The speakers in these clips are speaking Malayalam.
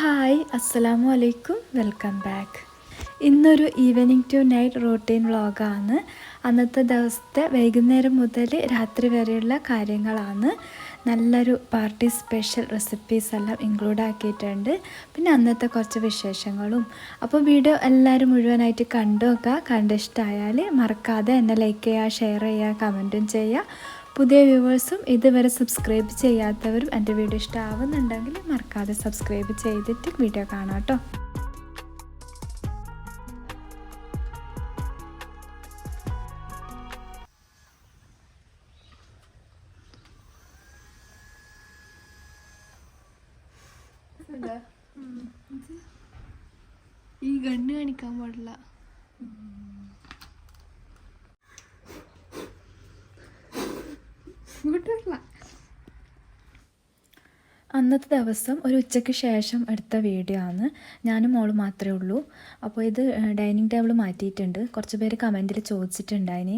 ഹായ് അസ്സലാമു അലൈക്കും. Welcome back. ഇന്നൊരു ഈവനിങ് ടു നൈറ്റ് റൂട്ടീൻ വ്ളോഗാണ്. അന്നത്തെ ദിവസത്തെ വൈകുന്നേരം മുതൽ രാത്രി വരെയുള്ള കാര്യങ്ങളാണ്. നല്ലൊരു പാർട്ടി സ്പെഷ്യൽ റെസിപ്പീസ് എല്ലാം ഇൻക്ലൂഡ് ആക്കിയിട്ടുണ്ട്. പിന്നെ അന്നത്തെ കുറച്ച് വിശേഷങ്ങളും. അപ്പോൾ വീഡിയോ എല്ലാവരും മുഴുവനായിട്ട് കണ്ടു നോക്കുക കണ്ടിഷ്ടമായാൽ മറക്കാതെ എന്നെ ലൈക്ക് ചെയ്യുക ഷെയർ ചെയ്യുക കമന്റും ചെയ്യുക. പുതിയ വ്യൂവേഴ്സും ഇതുവരെ സബ്സ്ക്രൈബ് ചെയ്യാത്തവരും എന്റെ വീഡിയോ ഇഷ്ടമാവുന്നുണ്ടെങ്കിൽ മറക്കാതെ സബ്സ്ക്രൈബ് ചെയ്തിട്ട് വീഡിയോ കാണാം കേട്ടോ. ഈ ഗണ്ണ് കാണിക്കാൻ പാടില്ല. വരില്ല അന്നത്തെ ദിവസം ഒരു ഉച്ചയ്ക്ക് ശേഷം എടുത്ത വീഡിയോ ആണ്. ഞാനും മോൾ മാത്രമേ ഉള്ളൂ. അപ്പോൾ ഇത് ഡൈനിങ് ടേബിൾ മാറ്റിയിട്ടുണ്ട്. കുറച്ച് പേര് കമന്റിൽ ചോദിച്ചിട്ടുണ്ടായിനി.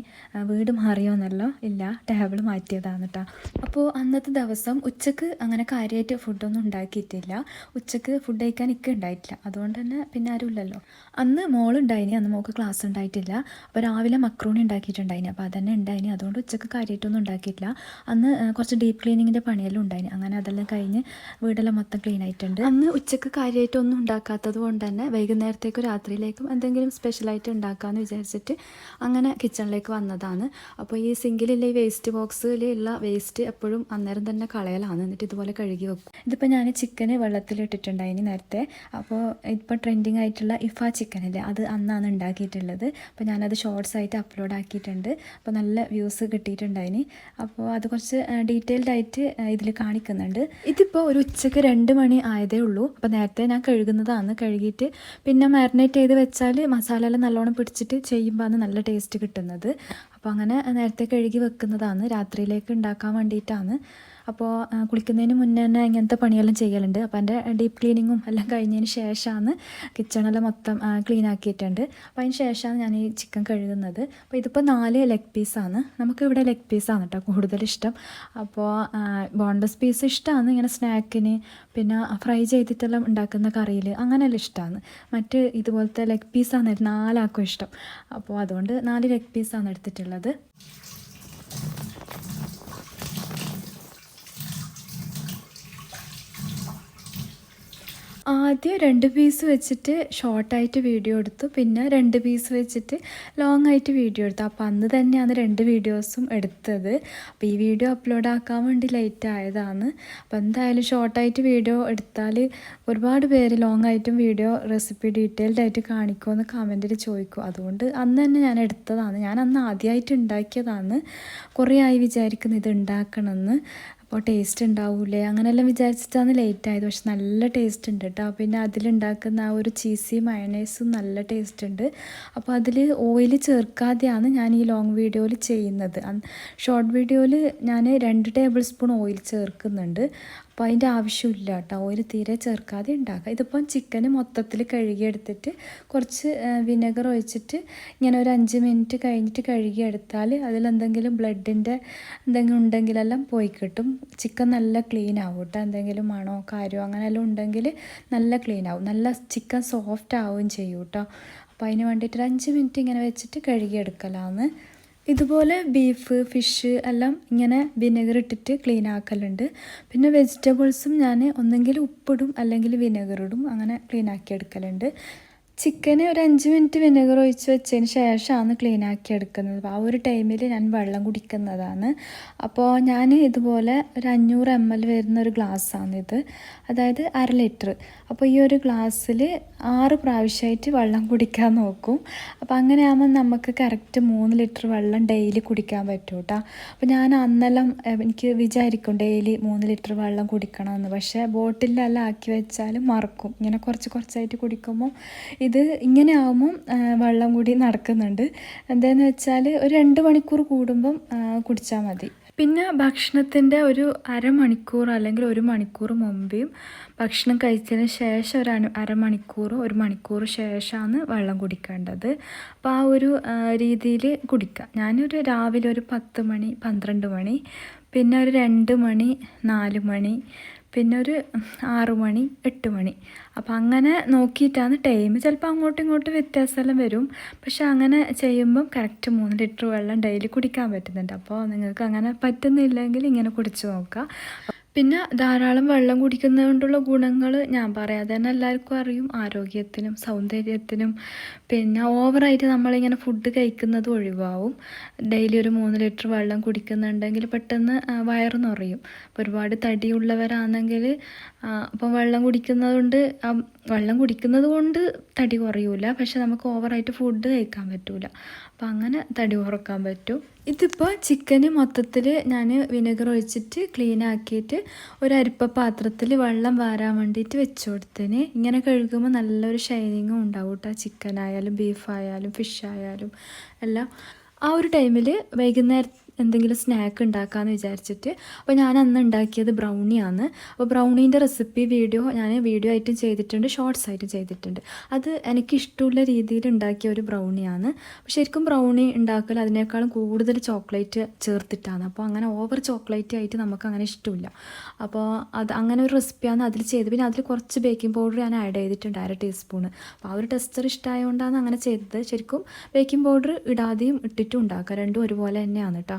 വീട് മാറിയോന്നല്ലോ? ഇല്ല ടേബിൾ മാറ്റിയതാണ് കേട്ടോ അപ്പോൾ അന്നത്തെ ദിവസം ഉച്ചയ്ക്ക് അങ്ങനെ കാര്യമായിട്ട് ഫുഡൊന്നും ഉണ്ടാക്കിയിട്ടില്ല. ഉച്ചയ്ക്ക് ഫുഡ് കഴിക്കാൻ ഇക്ക ഉണ്ടായിട്ടില്ല. അതുകൊണ്ട് തന്നെ പിന്നെ ആരും ഇല്ലല്ലോ. അന്ന് മോളുണ്ടായിനി അന്ന് മോൾക്ക് ക്ലാസ് ഉണ്ടായിട്ടില്ല. അപ്പോൾ രാവിലെ മക്രൂണി ഉണ്ടാക്കിയിട്ടുണ്ടായിനി. അപ്പോൾ അതന്നെ ഉണ്ടായിനി. അതുകൊണ്ട് ഉച്ചയ്ക്ക് കാര്യമായിട്ടൊന്നും ഉണ്ടാക്കിയിട്ടില്ല. അന്ന് കുറച്ച് ഡീപ്പ് ക്ലീനിങ്ങിന്റെ പണിയെല്ലാം ഉണ്ടായിനി. അങ്ങനെ അതെല്ലാം കഴിഞ്ഞ് വീടെല്ലാം മൊത്തം ക്ലീൻ ആയിട്ടുണ്ട്. അന്ന് ഉച്ചയ്ക്ക് കാര്യമായിട്ടൊന്നും ഉണ്ടാക്കാത്തത് കൊണ്ട് തന്നെ വൈകുന്നേരത്തേക്കും രാത്രിയിലേക്കും എന്തെങ്കിലും സ്പെഷ്യലായിട്ട് ഉണ്ടാക്കാമെന്ന് വിചാരിച്ചിട്ട് അങ്ങനെ കിച്ചണിലേക്ക് വന്നതാണ്. അപ്പോൾ ഈ സിങ്കിലുള്ള ഈ വേസ്റ്റ് ബോക്സിലുള്ള വേസ്റ്റ് എപ്പോഴും അന്നേരം തന്നെ കളയലാണ്. എന്നിട്ട് ഇതുപോലെ കഴുകി വെക്കും. ഇതിപ്പോൾ ഞാൻ ചിക്കന് വെള്ളത്തിലിട്ടിട്ടുണ്ടായിനി നേരത്തെ. അപ്പോൾ ഇപ്പോൾ ട്രെൻഡിങ് ആയിട്ടുള്ള ഇഫ ചിക്കനില്ലേ അത് അന്നാണ് ഉണ്ടാക്കിയിട്ടുള്ളത്. അപ്പോൾ ഞാനത് ഷോർട്സ് ആയിട്ട് അപ്ലോഡ് ആക്കിയിട്ടുണ്ട്. അപ്പോൾ നല്ല വ്യൂസ് കിട്ടിയിട്ടുണ്ടായിനി അപ്പോൾ അത് കുറച്ച് ഡീറ്റെയിൽഡ് ആയിട്ട് ഇതിൽ കാണിക്കുന്നുണ്ട്. ഇതിപ്പോൾ ഒരു ഉച്ചയ്ക്ക് രണ്ട് മണി ആയതേ ഉള്ളൂ. അപ്പോൾ നേരത്തെ ഞാൻ കഴുകുന്നതാണ് കഴുകിയിട്ട് പിന്നെ മാരിനേറ്റ് ചെയ്ത് വെച്ചാൽ മസാല എല്ലാം നല്ലോണം പിടിച്ചിട്ട് ചെയ്യുമ്പോൾ നല്ല ടേസ്റ്റ് കിട്ടുന്നത്. അപ്പോൾ അങ്ങനെ നേരത്തെ കഴുകി വെക്കുന്നതാണ്. രാത്രിയിലേക്ക് ഉണ്ടാക്കാൻ വേണ്ടിയിട്ടാണ്. അപ്പോൾ കുളിക്കുന്നതിന് മുന്നേ തന്നെ ഇങ്ങനത്തെ പണിയെല്ലാം ചെയ്യലുണ്ട്. അപ്പോൾ എന്റെ ഡീപ്പ് ക്ലീനിങ്ങും എല്ലാം കഴിഞ്ഞതിന് ശേഷമാണ് കിച്ചണെല്ലാം മൊത്തം ക്ലീൻ ആക്കിയിട്ടുണ്ട്. അപ്പോൾ അതിന് ശേഷമാണ് ഞാൻ ഈ ചിക്കൻ കഴുകുന്നത്. അപ്പോൾ ഇതിപ്പോൾ നാല് ലെഗ് പീസാണ് നമുക്ക് ഇവിടെ ലെഗ് പീസാണ് കേട്ടോ കൂടുതൽ ഇഷ്ടം. അപ്പോൾ ബോൺലെസ് പീസ് ഇഷ്ടമാണ് ഇങ്ങനെ സ്നാക്കിന് പിന്നെ ഫ്രൈ ചെയ്തിട്ടെല്ലാം ഉണ്ടാക്കുന്ന കറിയിൽ അങ്ങനെയെല്ലാം ഇഷ്ടമാണ് മറ്റ് ഇതുപോലത്തെ ലെഗ് പീസാണ് നാലാക്കും ഇഷ്ടം. അപ്പോൾ അതുകൊണ്ട് നാല് ലെഗ് പീസാണ് എടുത്തിട്ടുള്ളത്. ആദ്യം രണ്ട് പീസ് വെച്ചിട്ട് ഷോർട്ടായിട്ട് വീഡിയോ എടുത്തു. പിന്നെ രണ്ട് പീസ് വെച്ചിട്ട് ലോങ് ആയിട്ട് വീഡിയോ എടുത്തു. അപ്പോൾ അന്ന് തന്നെയാണ് രണ്ട് വീഡിയോസും എടുത്തത്. അപ്പോൾ ഈ വീഡിയോ അപ്ലോഡ് ആക്കാൻ വേണ്ടി ലേറ്റ് ആയതാണ്. അപ്പോൾ എന്തായാലും ഷോർട്ടായിട്ട് വീഡിയോ എടുത്താൽ ഒരുപാട് പേര് ലോങ് ആയിട്ടും വീഡിയോ റെസിപ്പി ഡീറ്റെയിൽഡ് ആയിട്ട് കാണിക്കുമെന്ന് കമന്റിൽ ചോദിക്കും. അതുകൊണ്ട് അന്ന് തന്നെ ഞാൻ എടുത്തതാണ്. ഞാൻ അന്ന് ആദ്യമായിട്ട് ഉണ്ടാക്കിയതാണ്. കുറേ ആയി വിചാരിക്കുന്നത് ഇത് ഉണ്ടാക്കണമെന്ന് അപ്പോൾ ടേസ്റ്റ് ഉണ്ടാവൂലേ? അങ്ങനെയെല്ലാം വിചാരിച്ചിട്ടാണ് ലേറ്റ് ആയത്. പക്ഷെ നല്ല ടേസ്റ്റ് ഉണ്ട് കേട്ടോ പിന്നെ അതിലുണ്ടാക്കുന്ന ആ ഒരു ചീസി മയണൈസും നല്ല ടേസ്റ്റ് ഉണ്ട്. അപ്പോൾ അതിൽ ഓയിൽ ചേർക്കാതെയാണ് ഞാൻ ഈ ലോങ് വീഡിയോയിൽ ചെയ്യുന്നത്. ഷോർട്ട് വീഡിയോയിൽ ഞാൻ രണ്ട് ടേബിൾ സ്പൂൺ ഓയിൽ ചേർക്കുന്നുണ്ട്. അപ്പോൾ അതിന്റെ ആവശ്യമില്ല കേട്ടോ. ഓയിൽ തീരെ ചേർക്കാതെ ഉണ്ടാക്കുക. ഇതിപ്പം ചിക്കൻ മൊത്തത്തിൽ കഴുകിയെടുത്തിട്ട് കുറച്ച് വിനെഗർ ഒഴിച്ചിട്ട് ഇങ്ങനെ ഒരു അഞ്ച് മിനിറ്റ് കഴിഞ്ഞിട്ട് കഴുകിയെടുത്താൽ അതിലെന്തെങ്കിലും ബ്ലഡിന്റെ എന്തെങ്കിലും ഉണ്ടെങ്കിലെല്ലാം പോയി കിട്ടും. ചിക്കൻ നല്ല ക്ലീൻ ആവും കേട്ടോ. എന്തെങ്കിലും മണോ കാര്യമോ അങ്ങനെയെല്ലാം ഉണ്ടെങ്കിൽ നല്ല ക്ലീൻ ആവും. നല്ല ചിക്കൻ സോഫ്റ്റ് ആവുകയും ചെയ്യും കേട്ടോ. അപ്പോൾ അതിന് വേണ്ടിയിട്ട് ഒരു അഞ്ച് മിനിറ്റ് ഇങ്ങനെ വെച്ചിട്ട് കഴുകിയെടുക്കലാന്ന് ഇതുപോലെ ബീഫ് ഫിഷ് എല്ലാം ഇങ്ങനെ വിനെഗർ ഇട്ടിട്ട് ക്ലീൻ ആക്കലുണ്ട്. പിന്നെ വെജിറ്റബിൾസും ഞാൻ ഒന്നെങ്കിൽ ഉപ്പിടും അല്ലെങ്കിൽ വിനെഗർ ഇടും അങ്ങനെ ക്ലീൻ ആക്കി എടുക്കലുണ്ട്. ചിക്കന് ഒരു അഞ്ച് മിനിറ്റ് വിനെഗർ ഒഴിച്ച് വെച്ചതിന് ശേഷമാണ് ക്ലീൻ ആക്കി എടുക്കുന്നത്. അപ്പോൾ ആ ഒരു ടൈമിൽ ഞാൻ വെള്ളം കുടിക്കുന്നതാണ്. അപ്പോൾ ഞാൻ ഇതുപോലെ ഒരു അഞ്ഞൂറ് എം എൽ വരുന്ന ഒരു ഗ്ലാസ്സാണിത് അതായത് അര ലിറ്റർ അപ്പോൾ ഈ ഒരു ഗ്ലാസ്സിൽ ആറ് പ്രാവശ്യമായിട്ട് വെള്ളം കുടിക്കാൻ നോക്കും. അപ്പോൾ അങ്ങനെ ആകുമ്പോൾ നമുക്ക് കറക്റ്റ് മൂന്ന് ലിറ്റർ വെള്ളം ഡെയിലി കുടിക്കാൻ പറ്റും കേട്ടോ അപ്പോൾ ഞാൻ അന്നെല്ലാം എനിക്ക് വിചാരിക്കും ഡെയിലി മൂന്ന് ലിറ്റർ വെള്ളം കുടിക്കണമെന്ന്. പക്ഷേ ബോട്ടിലെല്ലാം ആക്കി വെച്ചാൽ മറക്കും. ഇങ്ങനെ കുറച്ച് കുറച്ചായിട്ട് കുടിക്കുമ്പോൾ ഇത് ഇങ്ങനെ ആകുമ്പം വെള്ളം കൂടി നടക്കുന്നുണ്ട്. എന്താണെന്ന് വെച്ചാൽ ഒരു രണ്ട് മണിക്കൂർ കൂടുമ്പം കുടിച്ചാൽ മതി. പിന്നെ ഭക്ഷണത്തിന്റെ ഒരു അരമണിക്കൂർ അല്ലെങ്കിൽ ഒരു മണിക്കൂർ മുമ്പേയും ഭക്ഷണം കഴിച്ചതിന് ശേഷം ഒരു അര അരമണിക്കൂർ ഒരു മണിക്കൂർ ശേഷമാണ് വെള്ളം കുടിക്കേണ്ടത്. അപ്പോൾ ആ ഒരു രീതിയിൽ കുടിക്കുക. ഞാനൊരു രാവിലെ ഒരു പത്ത് മണി പന്ത്രണ്ട് മണി പിന്നെ ഒരു രണ്ട് മണി നാല് മണി പിന്നെ ഒരു ആറു മണി എട്ട് മണി. അപ്പോൾ അങ്ങനെ നോക്കിയിട്ടാണ് ടൈം ചിലപ്പോൾ അങ്ങോട്ടും ഇങ്ങോട്ടും വ്യത്യാസമെല്ലാം വരും. പക്ഷെ അങ്ങനെ ചെയ്യുമ്പം കറക്റ്റ് മൂന്ന് ലിറ്റർ വെള്ളം ഡെയിലി കുടിക്കാൻ പറ്റുന്നുണ്ട്. അപ്പോൾ നിങ്ങൾക്ക് അങ്ങനെ പറ്റുന്നില്ലെങ്കിൽ ഇങ്ങനെ കുടിച്ച് നോക്കുക. പിന്നെ ധാരാളം വെള്ളം കുടിക്കുന്നതുകൊണ്ടുള്ള ഗുണങ്ങൾ ഞാൻ പറയാതെ തന്നെ എല്ലാവർക്കും അറിയും. ആരോഗ്യത്തിനും സൗന്ദര്യത്തിനും. പിന്നെ ഓവറായിട്ട് നമ്മളിങ്ങനെ ഫുഡ് കഴിക്കുന്നത് ഒഴിവാവും. ഡെയിലി ഒരു മൂന്ന് ലിറ്റർ വെള്ളം കുടിക്കുന്നുണ്ടെങ്കിൽ പെട്ടെന്ന് വയറ് നിറയും. അപ്പോൾ ഒരുപാട് തടിയുള്ളവരാണെങ്കിൽ അപ്പം വെള്ളം കുടിക്കുന്നത് കൊണ്ട് വെള്ളം കുടിക്കുന്നത് കൊണ്ട് തടി കുറയൂല. പക്ഷെ നമുക്ക് ഓവറായിട്ട് ഫുഡ് കഴിക്കാൻ പറ്റൂല. അപ്പം അങ്ങനെ തടി കുറയ്ക്കാൻ പറ്റും. ഇതിപ്പോൾ ചിക്കന് മൊത്തത്തിൽ ഞാൻ വിനെഗർ ഒഴിച്ചിട്ട് ക്ലീൻ ആക്കിയിട്ട് ഒരു അരിപ്പ പാത്രത്തിൽ വെള്ളം വാരാൻ വേണ്ടിയിട്ട് വെച്ച് കൊടുത്തേന് ഇങ്ങനെ കഴുകുമ്പോൾ നല്ലൊരു ഷൈനിങ്ങും ഉണ്ടാവും കേട്ടോ ചിക്കൻ ആയാലും ബീഫ് ആയാലും ഫിഷ് ആയാലും എല്ലാം. ആ ഒരു ടൈമിൽ വൈകുന്നേരം എന്തെങ്കിലും സ്നാക്ക് ഉണ്ടാക്കാമെന്ന് വിചാരിച്ചിട്ട്. അപ്പോൾ ഞാൻ അന്ന് ഉണ്ടാക്കിയത് ബ്രൗണിയാണ് അപ്പോൾ ബ്രൗണീന്റെ റെസിപ്പി വീഡിയോ ഞാൻ വീഡിയോ ആയിട്ടും ചെയ്തിട്ടുണ്ട് ഷോർട്സ് ആയിട്ടും ചെയ്തിട്ടുണ്ട്. അത് എനിക്ക് ഇഷ്ടമുള്ള രീതിയിൽ ഉണ്ടാക്കിയ ഒരു ബ്രൗണിയാണ് അപ്പോൾ ശരിക്കും ബ്രൗണി ഉണ്ടാക്കൽ അതിനേക്കാളും കൂടുതൽ ചോക്ലേറ്റ് ചേർത്തിട്ടാണ്. അപ്പോൾ അങ്ങനെ ഓവർ ചോക്ലേറ്റ് ആയിട്ട് നമുക്ക് അങ്ങനെ ഇഷ്ടമില്ല. അപ്പോൾ അത് അങ്ങനെ ഒരു റെസിപ്പിയാണ് അതിൽ ചെയ്ത് പിന്നെ അതിൽ കുറച്ച് ബേക്കിംഗ് പൗഡർ ഞാൻ ആഡ് ചെയ്തിട്ടുണ്ട് അര ടീസ്പൂൺ അപ്പോൾ ആ ഒരു ടെസ്റ്റർ ഇഷ്ടമായതുകൊണ്ടാണ് അങ്ങനെ ചെയ്തത്. ശരിക്കും ബേക്കിംഗ് പൗഡർ ഇടാതെയും ഇട്ടിട്ടും ഉണ്ടാക്കുക. രണ്ടും ഒരുപോലെ തന്നെയാണ് കേട്ടോ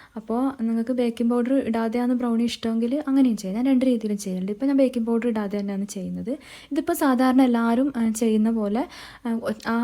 അപ്പോൾ നിങ്ങൾക്ക് ബേക്കിംഗ് പൗഡർ ഇടാതെയാണ് ബ്രൗണി ഇഷ്ടമെങ്കിൽ അങ്ങനെയും ചെയ്യാം. ഞാൻ രണ്ട് രീതിയിലും ചെയ്യുന്നുണ്ട്. ഇപ്പോൾ ഞാൻ ബേക്കിംഗ് പൗഡർ ഇടാതെ തന്നെയാണ് ചെയ്യുന്നത്. ഇതിപ്പോൾ സാധാരണ എല്ലാവരും ചെയ്യുന്ന പോലെ ആ,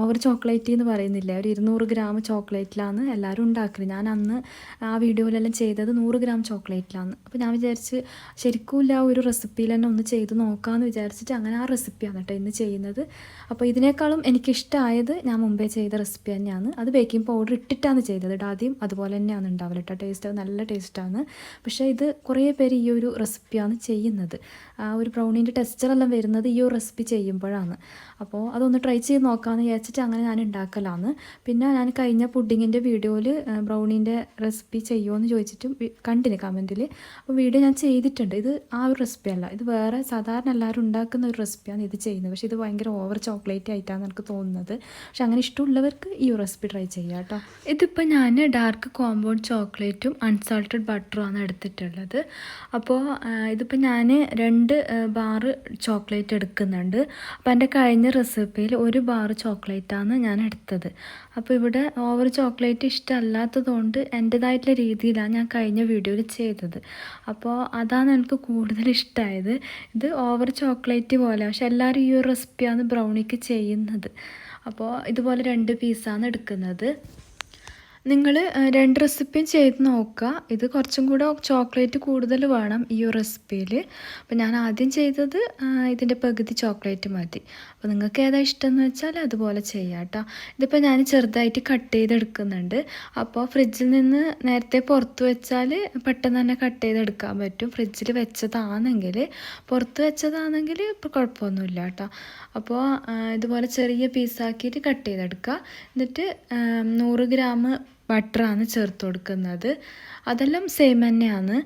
ഓവർ ചോക്ലേറ്റ് എന്ന് പറയുന്നില്ല? ഒരു ഇരുന്നൂറ് ഗ്രാം ചോക്ലേറ്റിലാണ് എല്ലാവരും ഉണ്ടാക്കുന്നത് ഞാൻ അന്ന് ആ വീഡിയോയിലെല്ലാം ചെയ്തത് നൂറ് ഗ്രാം ചോക്ലേറ്റിലാണ് അപ്പോൾ ഞാൻ വിചാരിച്ച് ശരിക്കും ഇല്ല ഒരു റെസിപ്പിയിൽ തന്നെ ഒന്ന് ചെയ്ത് നോക്കാമെന്ന് വിചാരിച്ചിട്ട് അങ്ങനെ ആ റെസിപ്പിയാണ് കേട്ടോ ഇന്ന് ചെയ്യുന്നത്. അപ്പോൾ ഇതിനേക്കാളും എനിക്കിഷ്ടമായത് ഞാൻ മുമ്പേ ചെയ്ത റെസിപ്പി തന്നെയാണ്. അത് ബേക്കിംഗ് പൗഡർ ഇട്ടിട്ടാണ് ചെയ്തത്. ആദ്യം അതുപോലെ തന്നെയാണ് ഉണ്ടാവില്ല കേട്ടോ. ടേസ്റ്റ് നല്ല ടേസ്റ്റാണ് പക്ഷേ ഇത് കുറേ പേര് ഈ ഒരു റെസിപ്പിയാണ് ചെയ്യുന്നത്. ആ ഒരു ബ്രൗണീന്റെ ടെക്സ്ചറെല്ലാം വരുന്നത് ഈ ഒരു റെസിപ്പി ചെയ്യുമ്പോഴാണ്. അപ്പോൾ അതൊന്ന് ട്രൈ ചെയ്ത് നോക്കാമെന്ന് വിചാരിച്ചിട്ട് അങ്ങനെ ഞാൻ ഉണ്ടാക്കലാണ് പിന്നെ ഞാൻ കഴിഞ്ഞ പുഡിങ്ങിന്റെ വീഡിയോയിൽ ബ്രൗണീന്റെ റെസിപ്പി ചെയ്യുമോ ചോദിച്ചിട്ടും കണ്ടിന് കമന്റിൽ അപ്പോൾ വീഡിയോ ഞാൻ ചെയ്തിട്ടുണ്ട്. ഇത് ആ ഒരു റെസിപ്പി അല്ല ഇത് വേറെ സാധാരണ എല്ലാവരും ഉണ്ടാക്കുന്ന ഒരു റെസിപ്പിയാണ് ഇത് ചെയ്യുന്നത്. പക്ഷേ ഇത് ഭയങ്കര ഓവർ ചോക്ലേറ്റ് ആയിട്ടാണ് എനിക്ക് തോന്നുന്നത്. പക്ഷെ അങ്ങനെ ഇഷ്ടമുള്ളവർക്ക് ഈ റെസിപ്പി ട്രൈ ചെയ്യാം കേട്ടോ. ഇതിപ്പോൾ ഞാൻ ഡാർക്ക് കോമ്പൗണ്ട് ചോക്ലേറ്റും അൺസാൾട്ടഡ് ബട്ടറുമാണ് എടുത്തിട്ടുള്ളത്. അപ്പോൾ ഇതിപ്പോൾ ഞാൻ രണ്ട് ബാറ് ചോക്ലേറ്റ് എടുക്കുന്നുണ്ട്. അപ്പോൾ എന്റെ കഴിഞ്ഞ റെസിപ്പിയിൽ ഒരു ബാറ് ചോക്ലേറ്റാണ് ഞാൻ എടുത്തത്. അപ്പോൾ ഇവിടെ ഓവർ ചോക്ലേറ്റ് ഇഷ്ടമല്ലാത്തതുകൊണ്ട് എന്റേതായിട്ടുള്ള രീതിയിലാണ് ഞാൻ കഴിഞ്ഞ വീഡിയോയിൽ ചെയ്തത്. അപ്പോൾ അതാണ് എനിക്ക് കൂടുതൽ ഇഷ്ടമായത് ഇത് ഓവർ ചോക്ലേറ്റ് പോലെ പക്ഷെ എല്ലാവരും ഈ ഒരു റെസിപ്പിയാണ് ബ്രൗണിക്ക് ചെയ്യുന്നത്. അപ്പോൾ ഇതുപോലെ രണ്ട് പീസാണ് എടുക്കുന്നത്. നിങ്ങൾ രണ്ട് റെസിപ്പിയും ചെയ്ത് നോക്കുക. ഇത് കുറച്ചും കൂടെ ചോക്ലേറ്റ് കൂടുതൽ വേണം ഈ ഒരു റെസിപ്പിയിൽ അപ്പോൾ ഞാൻ ആദ്യം ചെയ്തത് ഇതിന്റെ പകുതി ചോക്ലേറ്റ് മതി. അപ്പോൾ നിങ്ങൾക്ക് ഏതാ ഇഷ്ടം എന്ന് വെച്ചാൽ അതുപോലെ ചെയ്യാം കേട്ടോ. ഇതിപ്പോൾ ഞാൻ ചെറുതായിട്ട് കട്ട് ചെയ്തെടുക്കുന്നുണ്ട്. അപ്പോൾ ഫ്രിഡ്ജിൽ നിന്ന് നേരത്തെ പുറത്ത് വെച്ചാൽ പെട്ടെന്ന് തന്നെ കട്ട് ചെയ്തെടുക്കാൻ പറ്റും. ഫ്രിഡ്ജിൽ വെച്ചതാണെങ്കിൽ പുറത്ത് വെച്ചതാണെങ്കിൽ ഇപ്പോൾ കുഴപ്പമൊന്നുമില്ല കേട്ടോ. അപ്പോൾ ഇതുപോലെ ചെറിയ പീസാക്കിയിട്ട് കട്ട് ചെയ്തെടുക്കുക. എന്നിട്ട് നൂറ് ഗ്രാം ബട്ടറാണ് ചേർത്ത് കൊടുക്കുന്നത്. അതെല്ലാം സെയിം തന്നെയാണ്.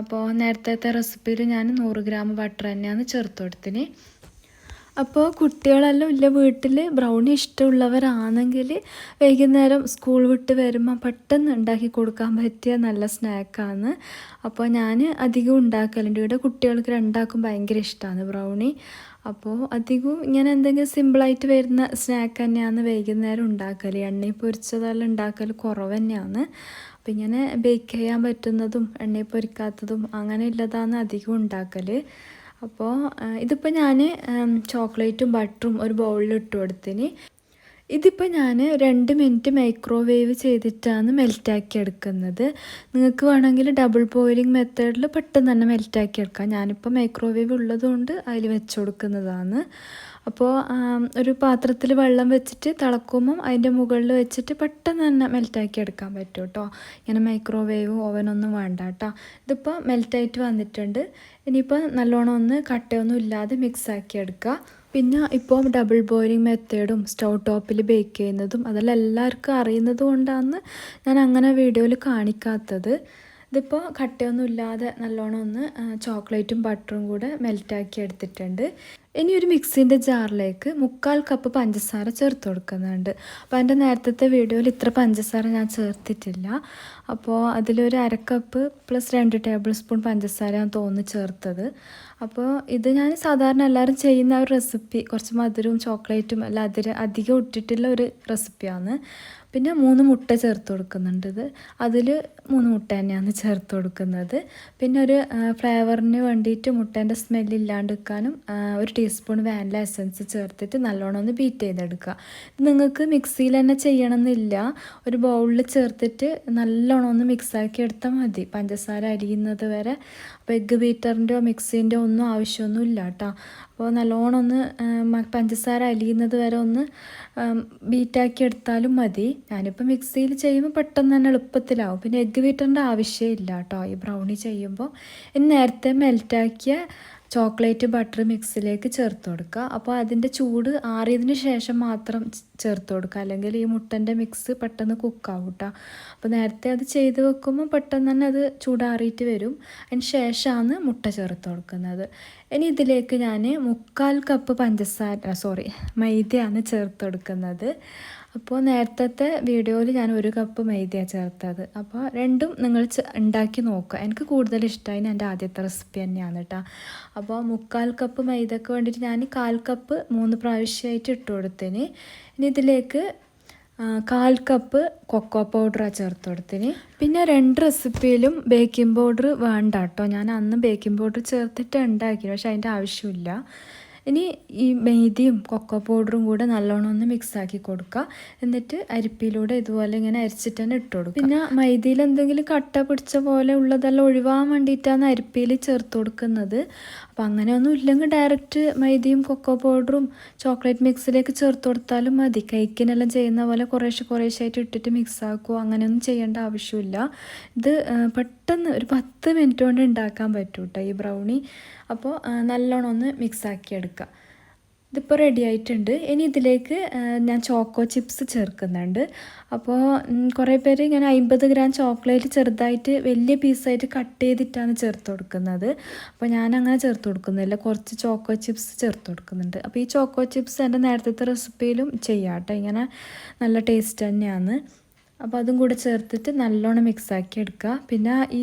അപ്പോൾ നേരത്തെ റെസിപ്പിയിൽ ഞാൻ നൂറ് ഗ്രാം ബട്ടർ തന്നെയാണ് ചേർത്ത് കൊടുത്തിന്. അപ്പോൾ കുട്ടികളെല്ലാം ഇല്ല വീട്ടിൽ ബ്രൗണി ഇഷ്ടമുള്ളവരാണെങ്കിൽ വൈകുന്നേരം സ്കൂൾ വിട്ട് വരുമ്പോൾ പെട്ടെന്ന് ഉണ്ടാക്കി കൊടുക്കാൻ പറ്റിയ നല്ല സ്നാക്കാണ് അപ്പോൾ ഞാൻ അധികം ഉണ്ടാക്കലുണ്ട് ഇവിടെ കുട്ടികൾക്ക് രണ്ടാക്കും ഭയങ്കര ഇഷ്ടമാണ് ബ്രൗണി അപ്പോൾ അധികവും ഞാൻ എന്തെങ്കിലും സിമ്പിളായിട്ട് വരുന്ന സ്നാക്ക് തന്നെയാണ് വൈകുന്നേരം ഉണ്ടാക്കൽ എണ്ണയിൽ പൊരിച്ചതെല്ലാം ഉണ്ടാക്കൽ കുറവ് തന്നെയാണ്. അപ്പോൾ ഇങ്ങനെ ബേക്ക് ചെയ്യാൻ പറ്റുന്നതും എണ്ണയിൽ പൊരിക്കാത്തതും അങ്ങനെ ഉള്ളതാണ് അധികം ഉണ്ടാക്കൽ അപ്പോൾ ഇതിപ്പോൾ ഞാൻ ചോക്ലേറ്റും ബട്ടറും ഒരു ബൗളിൽ ഇട്ട് കൊടുത്തിന്. ഇതിപ്പോൾ ഞാൻ രണ്ട് മിനിറ്റ് മൈക്രോവേവ് ചെയ്തിട്ടാണ് മെൽറ്റാക്കി എടുക്കുന്നത്. നിങ്ങൾക്ക് വേണമെങ്കിൽ ഡബിൾ ബോയിലിംഗ് മെത്തേഡിൽ പെട്ടെന്ന് തന്നെ മെൽറ്റാക്കി എടുക്കാം. ഞാനിപ്പോൾ മൈക്രോവേവ് ഉള്ളതുകൊണ്ട് അതിൽ വെച്ച് കൊടുക്കുന്നതാണ്. അപ്പോൾ ഒരു പാത്രത്തിൽ വെള്ളം വെച്ചിട്ട് തിളക്കുമ്പം അതിന്റെ മുകളിൽ വെച്ചിട്ട് പെട്ടെന്ന് തന്നെ മെൽറ്റാക്കി എടുക്കാൻ പറ്റും കേട്ടോ ഇങ്ങനെ മൈക്രോവേവ് ഓവനൊന്നും വേണ്ട കേട്ടോ ഇതിപ്പോൾ മെൽറ്റായിട്ട് വന്നിട്ടുണ്ട്. ഇനിയിപ്പോൾ നല്ലോണം ഒന്ന് കട്ടയൊന്നും ഇല്ലാതെ മിക്സാക്കി എടുക്കുക പിന്നെ ഇപ്പോൾ ഡബിൾ ബോയിലിംഗ് മെത്തേഡും സ്റ്റൗ ടോപ്പിൽ ബേക്ക് ചെയ്യുന്നതും അതെല്ലാം എല്ലാവർക്കും അറിയുന്നത് കൊണ്ടാണ് ഞാൻ അങ്ങനെ വീഡിയോയിൽ കാണിക്കാത്തത്. ഇതിപ്പോൾ കട്ടയൊന്നും ഇല്ലാതെ നല്ലോണം ഒന്ന് ചോക്ലേറ്റും ബട്ടറും കൂടെ മെൽറ്റാക്കി എടുത്തിട്ടുണ്ട്. ഇനി ഒരു മിക്സിന്റെ ജാറിലേക്ക് മുക്കാൽ കപ്പ് പഞ്ചസാര ചേർത്ത് കൊടുക്കുന്നുണ്ട്. അപ്പോൾ എന്റെ നേരത്തെ വീഡിയോയിൽ ഇത്ര പഞ്ചസാര ഞാൻ ചേർത്തിട്ടില്ല. അപ്പോൾ അതിലൊരു അരക്കപ്പ് പ്ലസ് രണ്ട് ടേബിൾ സ്പൂൺ പഞ്ചസാര ഞാൻ തോന്നി ചേർത്തത്. അപ്പോൾ ഇത് ഞാൻ സാധാരണ എല്ലാവരും ചെയ്യുന്ന ഒരു റെസിപ്പി കുറച്ച് മധുരവും ചോക്ലേറ്റും അല്ല അതിര് അധികം ഇട്ടിട്ടുള്ള ഒരു റെസിപ്പിയാണ് പിന്നെ മൂന്ന് മുട്ട ചേർത്ത് കൊടുക്കുന്നുണ്ട് ഇത്. അതിൽ മൂന്ന് മുട്ട തന്നെയാണ് ചേർത്ത് കൊടുക്കുന്നത്. പിന്നെ ഒരു ഫ്ലേവറിന് വേണ്ടിയിട്ട് മുട്ടേന്റെ സ്മെല്ല് ഇല്ലാണ്ടിരിക്കാനും ഒരു ടീസ്പൂൺ വാനില എസൻസ് ചേർത്തിട്ട് നല്ലോണം ഒന്ന് ബീറ്റ് ചെയ്തെടുക്കുക. നിങ്ങൾക്ക് മിക്സിയിൽ തന്നെ ചെയ്യണമെന്നില്ല. ഒരു ബൗളിൽ ചേർത്തിട്ട് നല്ലോണം ഒന്ന് മിക്സാക്കി എടുത്താൽ മതി. പഞ്ചസാര അരിയുന്നത് വരെ. അപ്പോൾ എഗ്ഗ് ബീറ്ററിന്റെയോ മിക്സീന്റെയോ ഒന്നും ആവശ്യമൊന്നും ഇല്ല കേട്ടോ. അപ്പോൾ നല്ലോണം ഒന്ന് പഞ്ചസാര അലിയുന്നത് വരെ ഒന്ന് ബീറ്റാക്കി എടുത്താലും മതി. ഞാനിപ്പോൾ മിക്സിയിൽ ചെയ്യുമ്പോൾ പെട്ടെന്ന് തന്നെ എളുപ്പത്തിലാവും. പിന്നെ എഗ്ഗ് ബീറ്ററിന്റെ ആവശ്യമില്ല കേട്ടോ. ഈ ബ്രൗണി ചെയ്യുമ്പോൾ ഇനി നേരത്തെ മെൽറ്റാക്കിയ ചോക്ലേറ്റ് ബട്ടർ മിക്സിലേക്ക് ചേർത്ത് കൊടുക്കുക. അപ്പോൾ അതിന്റെ ചൂട് ആറിയതിന് ശേഷം മാത്രം ചേർത്ത് കൊടുക്കുക. അല്ലെങ്കിൽ ഈ മുട്ടന്റെ മിക്സ് പെട്ടെന്ന് കുക്കാവും കേട്ടോ. അപ്പോൾ നേരത്തെ അത് ചെയ്ത് വെക്കുമ്പോൾ പെട്ടെന്ന് തന്നെ അത് ചൂടാറിയിട്ട് വരും. അതിന് ശേഷമാണ് മുട്ട ചേർത്ത് കൊടുക്കുന്നത്. ഇനി ഇതിലേക്ക് ഞാൻ മുക്കാൽ കപ്പ് പഞ്ചസാര സോറി മൈദയാണ് ചേർത്ത് കൊടുക്കുന്നത്. അപ്പോൾ നേരത്തെ വീഡിയോയിൽ ഞാൻ ഒരു കപ്പ് മൈദയാണ് ചേർത്തത്. അപ്പോൾ രണ്ടും നിങ്ങൾ ഉണ്ടാക്കി നോക്കുക. എനിക്ക് കൂടുതൽ ഇഷ്ടമായി എന്റെ ആദ്യത്തെ റെസിപ്പി തന്നെയാണ് കേട്ടോ അപ്പോൾ മുക്കാൽ കപ്പ് മൈദക്ക് വേണ്ടിയിട്ട് ഞാൻ കാൽ കപ്പ് മൂന്ന് പ്രാവശ്യമായിട്ട് ഇട്ട് കൊടുത്തിന്. ഇനി ഇതിലേക്ക് കാൽ കപ്പ് കൊക്കോ പൗഡറാണ് ചേർത്ത് കൊടുത്തിന്. പിന്നെ രണ്ട് റെസിപ്പിയിലും ബേക്കിംഗ് പൗഡർ വേണ്ട കേട്ടോ ഞാൻ അന്ന് ബേക്കിംഗ് പൗഡർ ചേർത്തിട്ട് ഉണ്ടാക്കി പക്ഷെ അതിന്റെ ആവശ്യമില്ല. ഇനി ഈ മെയ്തിയും കൊക്കോ പൗഡറും കൂടെ നല്ലോണം ഒന്ന് മിക്സ് ആക്കി കൊടുക്കുക എന്നിട്ട് അരിപ്പിയിലൂടെ ഇതുപോലെ ഇങ്ങനെ അരിച്ചിട്ട് തന്നെ ഇട്ട് കൊടുക്കുക പിന്നെ മൈദയിൽ എന്തെങ്കിലും കട്ട പിടിച്ച പോലെ ഉള്ളതെല്ലാം ഒഴിവാൻ വേണ്ടിയിട്ടാണ് അരിപ്പിയിൽ ചേർത്ത് കൊടുക്കുന്നത്. അപ്പോൾ അങ്ങനെയൊന്നും ഇല്ലെങ്കിൽ ഡയറക്റ്റ് മൈദയും കൊക്കോ പൗഡറും ചോക്ലേറ്റ് മിക്സിലേക്ക് ചേർത്ത് കൊടുത്താലും മതി. കേക്കിനെല്ലാം ചെയ്യുന്ന പോലെ കുറേശ്ശെ കുറേശ്ശായിട്ട് ഇട്ടിട്ട് മിക്സ് ആക്കുക അങ്ങനെയൊന്നും ചെയ്യേണ്ട ആവശ്യമില്ല. ഇത് ആ, പെട്ടെന്ന് ഒരു പത്ത് മിനിറ്റ് കൊണ്ട് ഉണ്ടാക്കാൻ പറ്റും കേട്ടോ ഈ ബ്രൗണി അപ്പോൾ നല്ലോണം ഒന്ന് മിക്സാക്കി എടുക്കുക ഇതിപ്പോൾ റെഡി ആയിട്ടുണ്ട്. ഇനി ഇതിലേക്ക് ഞാൻ ചോക്കോ ചിപ്സ് ചേർക്കുന്നുണ്ട്. അപ്പോൾ കുറേ പേര് ഇങ്ങനെ അമ്പത് ഗ്രാം ചോക്ലേറ്റ് ചെറുതായിട്ട് വലിയ പീസായിട്ട് കട്ട് ചെയ്തിട്ടാണ് ചേർത്ത് കൊടുക്കുന്നത്. അപ്പോൾ ഞാൻ അങ്ങനെ ചേർത്ത് കൊടുക്കുന്നില്ല. കുറച്ച് ചോക്കോ ചിപ്സ് ചേർത്ത് കൊടുക്കുന്നുണ്ട്. അപ്പോൾ ഈ ചോക്കോ ചിപ്സ് എന്റെ നേരത്തെ റെസിപ്പിയിലും ചെയ്യാം കേട്ടോ ഇങ്ങനെ നല്ല ടേസ്റ്റ് തന്നെയാണ്. അപ്പോൾ അതും കൂടെ ചേർത്തിട്ട് നല്ലോണം മിക്സാക്കി എടുക്കുക പിന്നെ ഈ